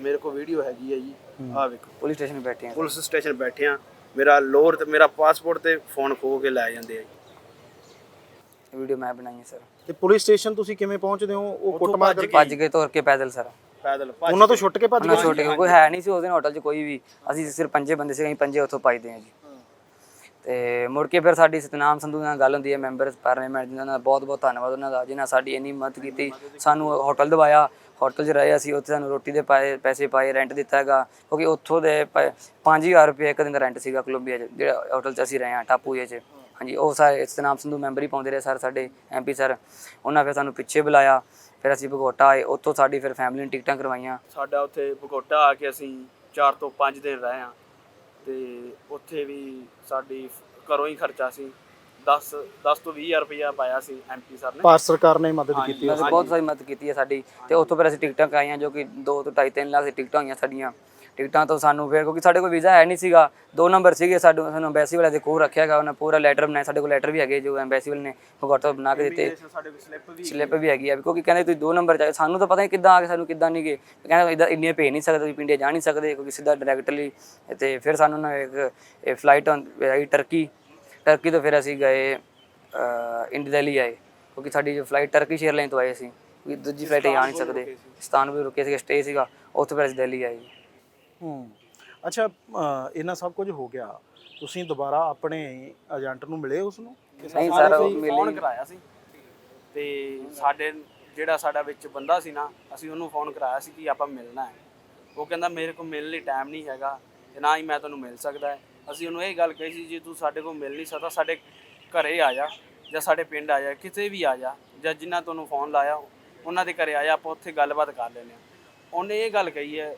ਮੇਰੇ ਕੋਲ ਵੀਡੀਓ ਹੈਗੀ ਆ ਜੀ। ਆਹ ਵੇਖੋ। ਪੁਲਿਸ ਸਟੇਸ਼ਨ ਬੈਠੇ ਆ। ਪੁਲਿਸ ਸਟੇਸ਼ਨ ਬੈਠੇ ਆ। ਮੇਰਾ ਲੋਅਰ ਤੇ ਮੇਰਾ ਪਾਸਪੋਰਟ ਤੇ ਫੋਨ ਖੋਹ ਕੇ ਲੈ ਜਾਂਦੇ ਆ ਜੀ। ਵੀਡੀਓ ਮੈਂ ਬਣਾਈ ਹੈ ਸਰ ਤੇ ਪੁਲਿਸ ਸਟੇਸ਼ਨ ਤੁਸੀਂ ਕਿਵੇਂ ਪਹੁੰਚਦੇ ਹੋ? ਉਹ ਉੱਥੋਂ ਕੁੱਟਮਾਰ ਭੱਜ ਕਰਕੇ ਭੱਜ ਕੇ ਤੁਰ ਕੇ ਪੈਦਲ ਸਰ ਪੈਦਲ ਭੱਜ ਉਹਨਾਂ ਤੋਂ ਛੁੱਟ ਕੇ ਭੱਜ ਉਹਨਾਂ ਗਏ? ਛੋਟੇ ਕੋਈ ਹੈ ਨਹੀਂ ਸੀ ਉਸ ਦਿਨ ਹੋਟਲ 'ਚ ਕੋਈ ਵੀ। ਅਸੀਂ ਸਿਰਫ ਪੰਜੇ ਬੰਦੇ ਸੀ ਅਸੀਂ ਪੰਜੇ ਉੱਥੋਂ ਪਾਈਦੇ ਆ ਜੀ। ਤੇ ਮੁੜ ਕੇ ਫਿਰ ਸਾਡੀ ਸਤਨਾਮ ਸੰਧੂ ਨਾਲ ਗੱਲ ਹੁੰਦੀ ਹੈ ਮੈਂਬਰ ਪਾਰਲੀਮੈਂਟ ਜਿਨ੍ਹਾਂ ਦਾ ਬਹੁਤ ਬਹੁਤ ਧੰਨਵਾਦ ਉਹਨਾਂ ਦਾ, ਜਿਨ੍ਹਾਂ ਸਾਡੀ ਇੰਨੀ ਮਦਦ ਕੀਤੀ, ਸਾਨੂੰ ਹੋਟਲ ਦਵਾਇਆ ਹੋਟਲ 'ਚ ਰਹੇ ਅਸੀਂ, ਉੱਥੇ ਸਾਨੂੰ ਰੋਟੀ ਦੇ ਪਾਏ, ਪੈਸੇ ਪਾਏ ਰੈਂਟ ਦਿੱਤਾ ਹੈਗਾ, ਕਿਉਂਕਿ ਉੱਥੋਂ ਦੇ 5000 ਰੁਪਏ ਇੱਕ ਦਿਨ ਦਾ ਰੈਂਟ ਸੀਗਾ ਕੋਲੰਬੀਆ 'ਚ, ਜਿਹੜਾ ਹੋਟਲ 'ਚ ਅਸੀਂ ਰਹੇ ਹਾਂ, ਟਾਪੂ ਜਿਹੇ 'ਚ। ਹਾਂਜੀ, ਉਹ ਸਾਰੇ ਸਤਨਾਮ ਸੰਧੂ ਮੈਂਬਰ ਹੀ ਪਾਉਂਦੇ ਰਹੇ ਸਰ, ਸਾਡੇ ਐਮਪੀ ਸਰ, ਉਹਨਾਂ ਫਿਰ ਸਾਨੂੰ ਪਿੱਛੇ ਬੁਲਾਇਆ, ਫਿਰ ਅਸੀਂ ਭਗੋਟਾ ਆਏ, ਉੱਥੋਂ ਸਾਡੀ ਫਿਰ ਫੈਮਿਲੀ ਨੇ ਟਿਕਟਾਂ ਕਰਵਾਈਆਂ। ਸਾਡਾ ਉੱਥੇ ਭਗੋਟਾ ਆ ਕੇ ਅਸੀਂ 4 ਤੋਂ 5 ਦਿਨ ਰਹੇ ਹਾਂ। ਤੇ ਉੱਥੇ ਵੀ ਸਾਡੀ ਘਰੋਂ ਹੀ ਖਰਚਾ ਸੀ। 10 10 ਤੋਂ 20000 ਰੁਪਇਆ ਪਾਇਆ ਸੀ ਐਮਪੀ ਸਰ ਨੇ। ਭਾਰਤ ਸਰਕਾਰ ਨੇ ਮਦਦ ਹਾਂਜੀ। ਕੀਤੀ ਵੈਸੇ ਬਹੁਤ ਸਾਰੀ ਮਦਦ ਕੀਤੀ ਹੈ ਸਾਡੀ। ਤੇ ਉੱਥੋਂ ਫਿਰ ਅਸੀਂ ਟਿਕਟਾਂ ਕਰਾਈਆਂ ਜੋ ਕਿ 2 ਤੋਂ 2.5 3 ਲੱਖ ਦੀ ਟਿਕਟਾਂ ਹੋਈਆਂ ਸਾਡੀਆਂ। ਟਿਕਟਾਂ ਤੋਂ ਸਾਨੂੰ ਫਿਰ ਕਿਉਂਕਿ ਸਾਡੇ ਕੋਲ ਵੀਜ਼ਾ ਹੈ ਨਹੀਂ ਸੀਗਾ। ਦੋ ਨੰਬਰ ਸੀਗੇ ਸਾਡੇ ਸਾਨੂੰ ਐਮਬੈਸੀ ਵਾਲੇ ਦੇ ਕੋਲ ਰੱਖਿਆ ਹੈਗਾ ਉਹਨਾਂ ਪੂਰਾ ਲੈਟਰ ਬਣਾਇਆ ਸਾਡੇ ਕੋਲ ਲੈਟਰ ਵੀ ਹੈਗੇ ਜੋ ਐਮਬੈਸੀ ਵਾਲੇ ਨੇ ਭਗੌਤਾ ਬਣਾ ਕੇ ਦਿੱਤੇ। ਸਾਡੇ ਕੋਲ ਸਲਿੱਪ ਵੀ ਸਲਿੱਪ ਵੀ ਹੈਗੀ ਆ ਕਿਉਂਕਿ ਕਹਿੰਦੇ ਤੁਸੀਂ ਦੋ ਨੰਬਰ ਚਾਹੀਏ ਸਾਨੂੰ ਤਾਂ ਪਤਾ ਨਹੀਂ ਕਿੱਦਾਂ ਆ ਗਏ ਸਾਨੂੰ ਕਿੱਦਾਂ ਨਹੀਂ ਗਏ। ਕਹਿੰਦੇ ਇਦਾਂ ਇੰਨੀਆਂ ਭੇਜ ਨਹੀਂ ਸਕਦੇ ਤੁਸੀਂ ਇੰਡੀਆ ਜਾ ਨਹੀਂ ਸਕਦੇ ਕਿਉਂਕਿ ਸਿੱਧਾ ਡਾਇਰੈਕਟਲੀ ਤੇ ਫਿਰ ਸਾਨੂੰ ਨਾ ਇੱਕ ਫਲਾਈਟ ਆਈ ਟਰਕੀ ਟਰਕੀ ਤੋਂ ਫਿਰ ਅਸੀਂ ਗਏ ਇੰਡੀਆ ਦਿੱਲੀ ਆਏ ਕਿਉਂਕਿ ਸਾਡੀ ਜੋ ਫਲਾਈਟ ਟਰਕਿਸ਼ 에ਅਰਲਾਈਨ ਤੋਂ ਆਏ ਸੀ ਦੂਜੀ ਫਲਾਈਟ ਜਾ ਨਹੀਂ ਸਕਦੇ। ਸਤਾਨਵੇਂ ਰੁਕੇ ਸੀ। ਸਟੇ ਸੀਗਾ ਉੱਥੋਂ ਫਿਰ ਅਸੀਂ ਦਿੱਲੀ ਆਏ। ਹੂੰ। ਅੱਛਾ ਇੰਨਾ ਸਭ ਕੁਝ ਹੋ ਗਿਆ। ਤੁਸੀਂ ਦੁਬਾਰਾ ਆਪਣੇ ਏਜੰਟ ਨੂੰ ਮਿਲੇ ਉਸ ਨੂੰ ਨਹੀਂ ਸਰ ਉਹ ਫੋਨ ਮਿਲੇ ਕਰਾਇਆ ਸੀ। ਤੇ ਸਾਡੇ ਜਿਹੜਾ ਸਾਡਾ ਵਿੱਚ ਬੰਦਾ ਸੀ ਨਾ ਅਸੀਂ ਉਹਨੂੰ ਫੋਨ ਕਰਾਇਆ ਸੀ ਕਿ ਆਪਾਂ ਮਿਲਣਾ ਹੈ। ਉਹ ਕਹਿੰਦਾ ਮੇਰੇ ਕੋਲ ਮਿਲਣ ਲਈ ਟਾਈਮ ਨਹੀਂ ਹੈਗਾ ਤੇ ਨਾ ਹੀ ਮੈਂ ਤੁਹਾਨੂੰ ਮਿਲ ਸਕਦਾ ਹੈ। ਅਸੀਂ ਉਹਨੂੰ ਇਹ ਗੱਲ ਕਹੀ ਸੀ ਜੇ ਤੂੰ ਸਾਡੇ ਕੋਲ ਮਿਲ ਨਹੀਂ ਸਕਦਾ ਸਾਡੇ ਘਰੇ ਆ ਜਾ ਜਾਂ ਸਾਡੇ ਪਿੰਡ ਆ ਜਾ ਕਿਤੇ ਵੀ ਆ ਜਾ ਜਾਂ ਜਿੰਨਾ ਤੁਹਾਨੂੰ ਫੋਨ ਲਾਇਆ ਉਹਨਾਂ ਦੇ ਘਰੇ ਆ ਜਾ ਆਪਾਂ ਉੱਥੇ ਗੱਲਬਾਤ ਕਰ ਲੈਂਦੇ ਹਾਂ। ਉਹਨੇ ਇਹ ਗੱਲ ਕਹੀ ਹੈ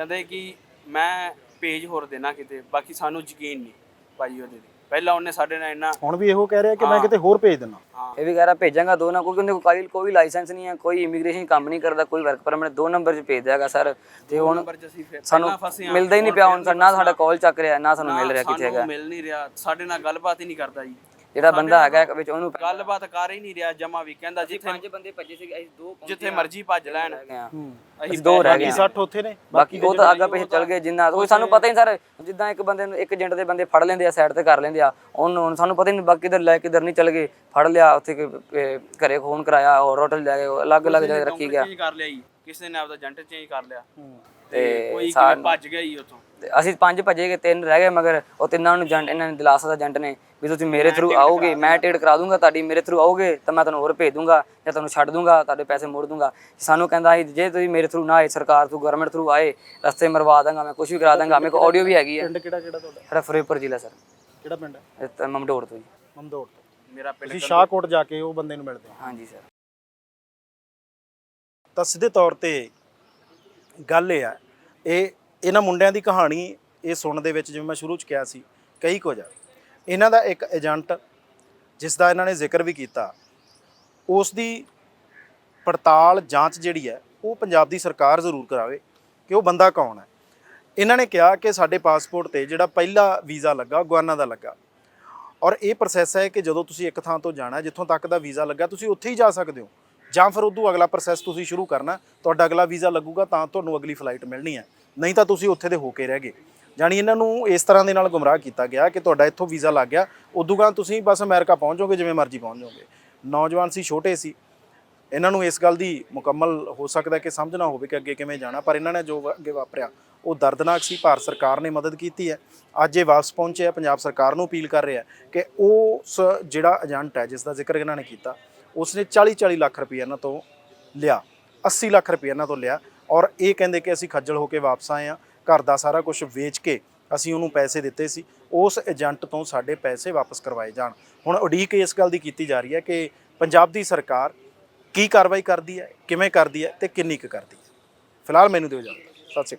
ਕਹਿੰਦੇ ਕਿ ਮੈਂ ਪੇਜ ਹੋਰ ਦੇਣਾ ਕਿਤੇ ਬਾਕੀ ਸਾਨੂੰ ਯਕੀਨ ਨਹੀਂ ਭਾਈ ਉਹਦੇ ਤੇ। ਪਹਿਲਾਂ ਉਹਨੇ ਸਾਡੇ ਨਾਲ ਇੰਨਾ ਹੁਣ ਵੀ ਇਹੋ ਕਹਿ ਰਿਹਾ ਕਿ ਮੈਂ। ਕਿਤੇ ਹੋਰ ਭੇਜ ਦਿੰਦਾ। ਹਾਂ। ਇਹ ਵੀ ਕਹਿ ਰਿਹਾ ਭੇਜਾਂਗਾ ਦੋ ਨਾ ਕਿਉਂਕਿ ਉਹਦੇ ਕੋਲ ਕੋਈ ਕੋਈ ਲਾਇਸੈਂਸ ਨਹੀਂ ਹੈ ਕੋਈ ਇਮੀਗ੍ਰੇਸ਼ਨ ਕੰਮ ਨਹੀਂ ਕਰਦਾ ਕੋਈ ਵਰਕ ਪਰਮਿਟ ਦੋ ਨੰਬਰ 'ਚ ਭੇਜ ਦਿਆਗਾ ਸਰ। ਤੇ ਹੁਣ ਸਾਨੂੰ ਮਿਲਦਾ ਹੀ ਨਹੀਂ ਪਿਆ ਹੁਣ ਨਾ ਸਾਡਾ ਕਾਲ ਚੱਕ ਰਿਹਾ ਨਾ ਸਾਨੂੰ ਮਿਲ ਰਿਹਾ ਕਿੱਥੇ ਸਾਨੂੰ ਹੈਗਾ। ਮਿਲ ਨਹੀਂ ਰਿਹਾ ਸਾਡੇ ਨਾਲ ਗੱਲਬਾਤ ਹੀ ਨਹੀਂ ਕਰਦਾ ਜੀ। ਜਿਹੜਾ ਬੰਦਾ ਹੈਗਾ ਵਿੱਚ ਉਹਨੂੰ ਗੱਲਬਾਤ ਕਰ ਹੀ ਨਹੀਂ ਰਿਹਾ ਜਮਾ ਵੀ ਕਹਿੰਦਾ ਜਿੱਥੇ ਪੰਜ ਬੰਦੇ ਭੱਜੇ ਸੀਗੇ ਅਸੀਂ ਦੋ ਜਿੱਥੇ ਮਰਜ਼ੀ ਭੱਜ ਲੈਣ। ਅਸੀਂ ਦੋ ਰਹਿ ਗਏ ਬਾਕੀ ਹਾਂ। 60 ਉੱਥੇ ਨੇ ਬਾਕੀ ਉਹ ਤਾਂ ਅੱਗਾ ਪਿੱਛੇ ਚੱਲ ਗਏ ਜਿੰਨਾ ਉਹ ਸਾਨੂੰ ਪਤਾ ਹੀ ਨਹੀਂ ਸਰ ਜਿੱਦਾਂ ਇੱਕ ਬੰਦੇ ਨੂੰ ਇੱਕ ਏਜੰਟ ਦੇ ਬੰਦੇ ਫੜ ਲੈਂਦੇ ਆ ਸਾਈਡ ਤੇ ਕਰ ਲੈਂਦੇ ਆ ਉਹਨੂੰ ਸਾਨੂੰ ਪਤਾ ਹੀ ਨਹੀਂ ਬਾਕੀ ਕਿੱਧਰ ਲੈ ਕਿੱਧਰ ਨਹੀਂ ਚੱਲ ਗਏ ਫੜ ਲਿਆ ਉੱਥੇ ਕੋਈ, ਘਰੇ ਫੋਨ ਕਰਾਇਆ ਹੋਰ ਹੋਟਲ ਜਾ ਕੇ ਅਲੱਗ ਅਲੱਗ ਜਗ੍ਹਾ ਰੱਖੀ ਗਿਆ। ਚੇਂਜ ਕਰ ਲਿਆ ਜੀ ਕਿਸੇ ਨੇ ਆਪਦਾ ਏਜੰਟ ਚੇਂਜ ਕਰ ਲਿਆ। ਕੋਈ ਕਿਵੇਂ ਭੱਜ ਗਿਆ ਹੀ ਉਥੋਂ? ਤੇ ਅਸੀਂ ਪੰਜ ਭੱਜੇ ਗਏ ਤਿੰਨ ਰਹਿ ਗਏ ਮਗਰ ਉਹ ਤਿੰਨਾਂ ਨੂੰ ਏਜੰਟ ਇਹਨਾਂ ਨੇ ਦਿਲਾਸਾ ਦਾ ਏਜੰਟ ਨੇ ਵੀ ਤੁਸੀਂ ਮੇਰੇ ਥਰੂ ਆਓਗੇ ਮੈਂ ਟਿਕਟ ਕਰਾ ਦੂੰਗਾ ਤੁਹਾਡੀ ਮੇਰੇ ਥਰੂ ਆਓਗੇ ਤਾਂ ਮੈਂ ਤੁਹਾਨੂੰ ਹੋਰ ਭੇਜ ਦੂੰਗਾ ਜਾਂ ਤੁਹਾਨੂੰ ਛੱਡ ਦੂੰਗਾ ਤੁਹਾਡੇ ਪੈਸੇ ਮੋੜ ਦੂੰਗਾ। ਸਾਨੂੰ ਕਹਿੰਦਾ ਸੀ ਜੇ ਤੁਸੀਂ ਮੇਰੇ ਥਰੂ ਨਾ ਆਏ ਸਰਕਾਰ ਥਰੂ ਗਵਰਨਮੈਂਟ ਥਰੂ ਆਏ ਰਸਤੇ ਮਰਵਾ ਦਾਂਗਾ ਮੈਂ ਕੁਝ ਵੀ ਕਰਾ ਦਾਂਗਾ ਮੇਰੇ ਕੋਲ ਆਡੀਓ ਵੀ ਹੈਗੀ ਹੈ ਪਿੰਡ ਕਿਹੜਾ ਕਿਹੜਾ ਤੁਹਾਡਾ? ਸਾਡਾ ਫਰੇਪੁਰ ਜ਼ਿਲ੍ਹਾ ਸਰ। ਕਿਹੜਾ ਪਿੰਡ ਹੈ? ਮਮਡੋਰ ਤੋਂ ਜੀ। ਮਮਦੋੜ ਤੋਂ। ਮੇਰਾ ਪਿੰਡ ਤੁਸੀਂ ਸ਼ਾਹਕੋਟ ਜਾ ਕੇ ਉਹ ਬੰਦੇ ਨੂੰ ਮਿਲਦੇ ਹੋ। ਹਾਂਜੀ ਸਰ। ਤਾਂ ਸਿੱਧੇ ਤੌਰ ਤੇ ਗੱਲ ਇਹ ਆ, ਇਹ ਇਹਨਾਂ ਮੁੰਡਿਆਂ ਦੀ ਕਹਾਣੀ ਇਹ ਸੁਣਨ ਦੇ ਵਿੱਚ ਜਿਵੇਂ ਮੈਂ ਸ਼ੁਰੂ ਚ ਕਿਹਾ ਸੀ, ਕਈ ਕੁਝ ਆ ਇਹਨਾਂ ਦਾ ਇੱਕ ਏਜੰਟ ਜਿਸ ਦਾ ਇਹਨਾਂ ਨੇ ਜ਼ਿਕਰ ਵੀ ਕੀਤਾ, ਉਸ ਦੀ ਪੜਤਾਲ ਜਾਂਚ ਜਿਹੜੀ ਹੈ, ਉਹ ਪੰਜਾਬ ਦੀ ਸਰਕਾਰ ਜ਼ਰੂਰ ਕਰਾਵੇ ਕਿ ਉਹ ਬੰਦਾ ਕੌਣ ਹੈ। ਇਹਨਾਂ ਨੇ ਕਿਹਾ ਕਿ ਸਾਡੇ ਪਾਸਪੋਰਟ ਤੇ ਜਿਹੜਾ ਪਹਿਲਾ ਵੀਜ਼ਾ ਲੱਗਾ ਗੁਆਨਾ ਦਾ ਲੱਗਾ। ਔਰ ਇਹ ਪ੍ਰੋਸੈਸ ਹੈ ਕਿ ਜਦੋਂ ਤੁਸੀਂ ਇੱਕ ਥਾਂ ਤੋਂ ਜਾਣਾ, ਜਿੱਥੋਂ ਤੱਕ ਦਾ ਵੀਜ਼ਾ ਲੱਗਾ, ਤੁਸੀਂ ਉੱਥੇ ਹੀ ਜਾ ਸਕਦੇ ਹੋ। ਜਾਂ ਫਿਰ ਉਦੋਂ ਅਗਲਾ ਪ੍ਰੋਸੈਸ ਤੁਸੀਂ ਸ਼ੁਰੂ ਕਰਨਾ, ਤੁਹਾਡਾ ਅਗਲਾ ਵੀਜ਼ਾ ਲੱਗੂਗਾ ਤਾਂ ਤੁਹਾਨੂੰ ਅਗਲੀ ਫਲਾਈਟ ਮਿਲਣੀ ਹੈ। ਨਹੀਂ ਤਾਂ ਤੁਸੀਂ ਉੱਥੇ ਦੇ ਹੋ ਕੇ ਰਹਿ ਗਏ। ਜਾਣੀ ਇਹਨਾਂ ਨੂੰ ਇਸ ਤਰ੍ਹਾਂ ਦੇ ਨਾਲ ਗੁੰਮਰਾਹ ਕੀਤਾ ਗਿਆ ਕਿ ਤੁਹਾਡਾ ਇੱਥੋਂ ਵੀਜ਼ਾ ਲੱਗ ਗਿਆ। ਉਦੋਂ ਗਾਂ ਤੁਸੀਂ ਬਸ ਅਮਰੀਕਾ ਪਹੁੰਚ ਜਾਓਗੇ, ਜਿਵੇਂ ਮਰਜ਼ੀ ਪਹੁੰਚ ਜਾਓਗੇ। ਨੌਜਵਾਨ ਸੀ, ਛੋਟੇ ਸੀ। ਇਹਨਾਂ ਨੂੰ ਇਸ ਗੱਲ ਦੀ ਮੁਕੰਮਲ ਹੋ ਸਕਦਾ ਕਿ ਸਮਝ ਨਾ ਹੋਵੇ ਕਿ ਅੱਗੇ ਕਿਵੇਂ ਜਾਣਾ, ਪਰ ਇਹਨਾਂ ਨੇ ਜੋ ਅੱਗੇ ਵਾਪਰਿਆ, ਉਹ ਦਰਦਨਾਕ ਸੀ। ਭਾਰਤ ਸਰਕਾਰ ਨੇ ਮਦਦ ਕੀਤੀ ਹੈ। ਅੱਜ ਇਹ ਵਾਪਸ ਪਹੁੰਚੇ ਆ ਪੰਜਾਬ ਸਰਕਾਰ ਨੂੰ ਅਪੀਲ ਕਰ ਰਿਹਾ ਕਿ ਉਸ ਜਿਹੜਾ ਏਜੰਟ ਹੈ, ਜਿਸ ਦਾ ਜ਼ਿਕਰ ਇਹਨਾਂ ਨੇ ਕੀਤਾ ਉਸਨੇ 40 40 ਲੱਖ ਰੁਪਏ ਇਹਨਾਂ ਤੋਂ ਲਿਆ 80 ਲੱਖ ਰੁਪਏ ਇਹਨਾਂ ਤੋਂ ਲਿਆ ਔਰ ਇਹ ਕਹਿੰਦੇ ਕਿ ਅਸੀਂ ਖੱਜਲ ਹੋ ਕੇ ਵਾਪਸ ਆਏ ਆ ਘਰ ਦਾ ਸਾਰਾ ਕੁਝ ਵੇਚ ਕੇ ਅਸੀਂ ਉਹਨੂੰ ਪੈਸੇ ਦਿੱਤੇ ਸੀ, ਉਸ ਏਜੰਟ ਤੋਂ ਸਾਡੇ ਪੈਸੇ ਵਾਪਸ ਕਰਵਾਏ ਜਾਣ। ਹੁਣ ਉਡੀਕ ਇਸ ਗੱਲ ਦੀ ਕੀਤੀ ਜਾ ਰਹੀ ਹੈ ਕਿ ਪੰਜਾਬ ਦੀ ਸਰਕਾਰ ਕੀ ਕਾਰਵਾਈ ਕਰਦੀ ਹੈ, ਕਿਵੇਂ ਕਰਦੀ ਹੈ ਤੇ ਕਿੰਨੀ ਕੁ ਕਰਦੀ ਹੈ। ਫਿਲਹਾਲ ਮੈਨੂੰ ਦਿਓ ਇਜਾਜ਼ਤ। ਸਤਿ ਸ਼੍ਰੀ ਅਕਾਲ।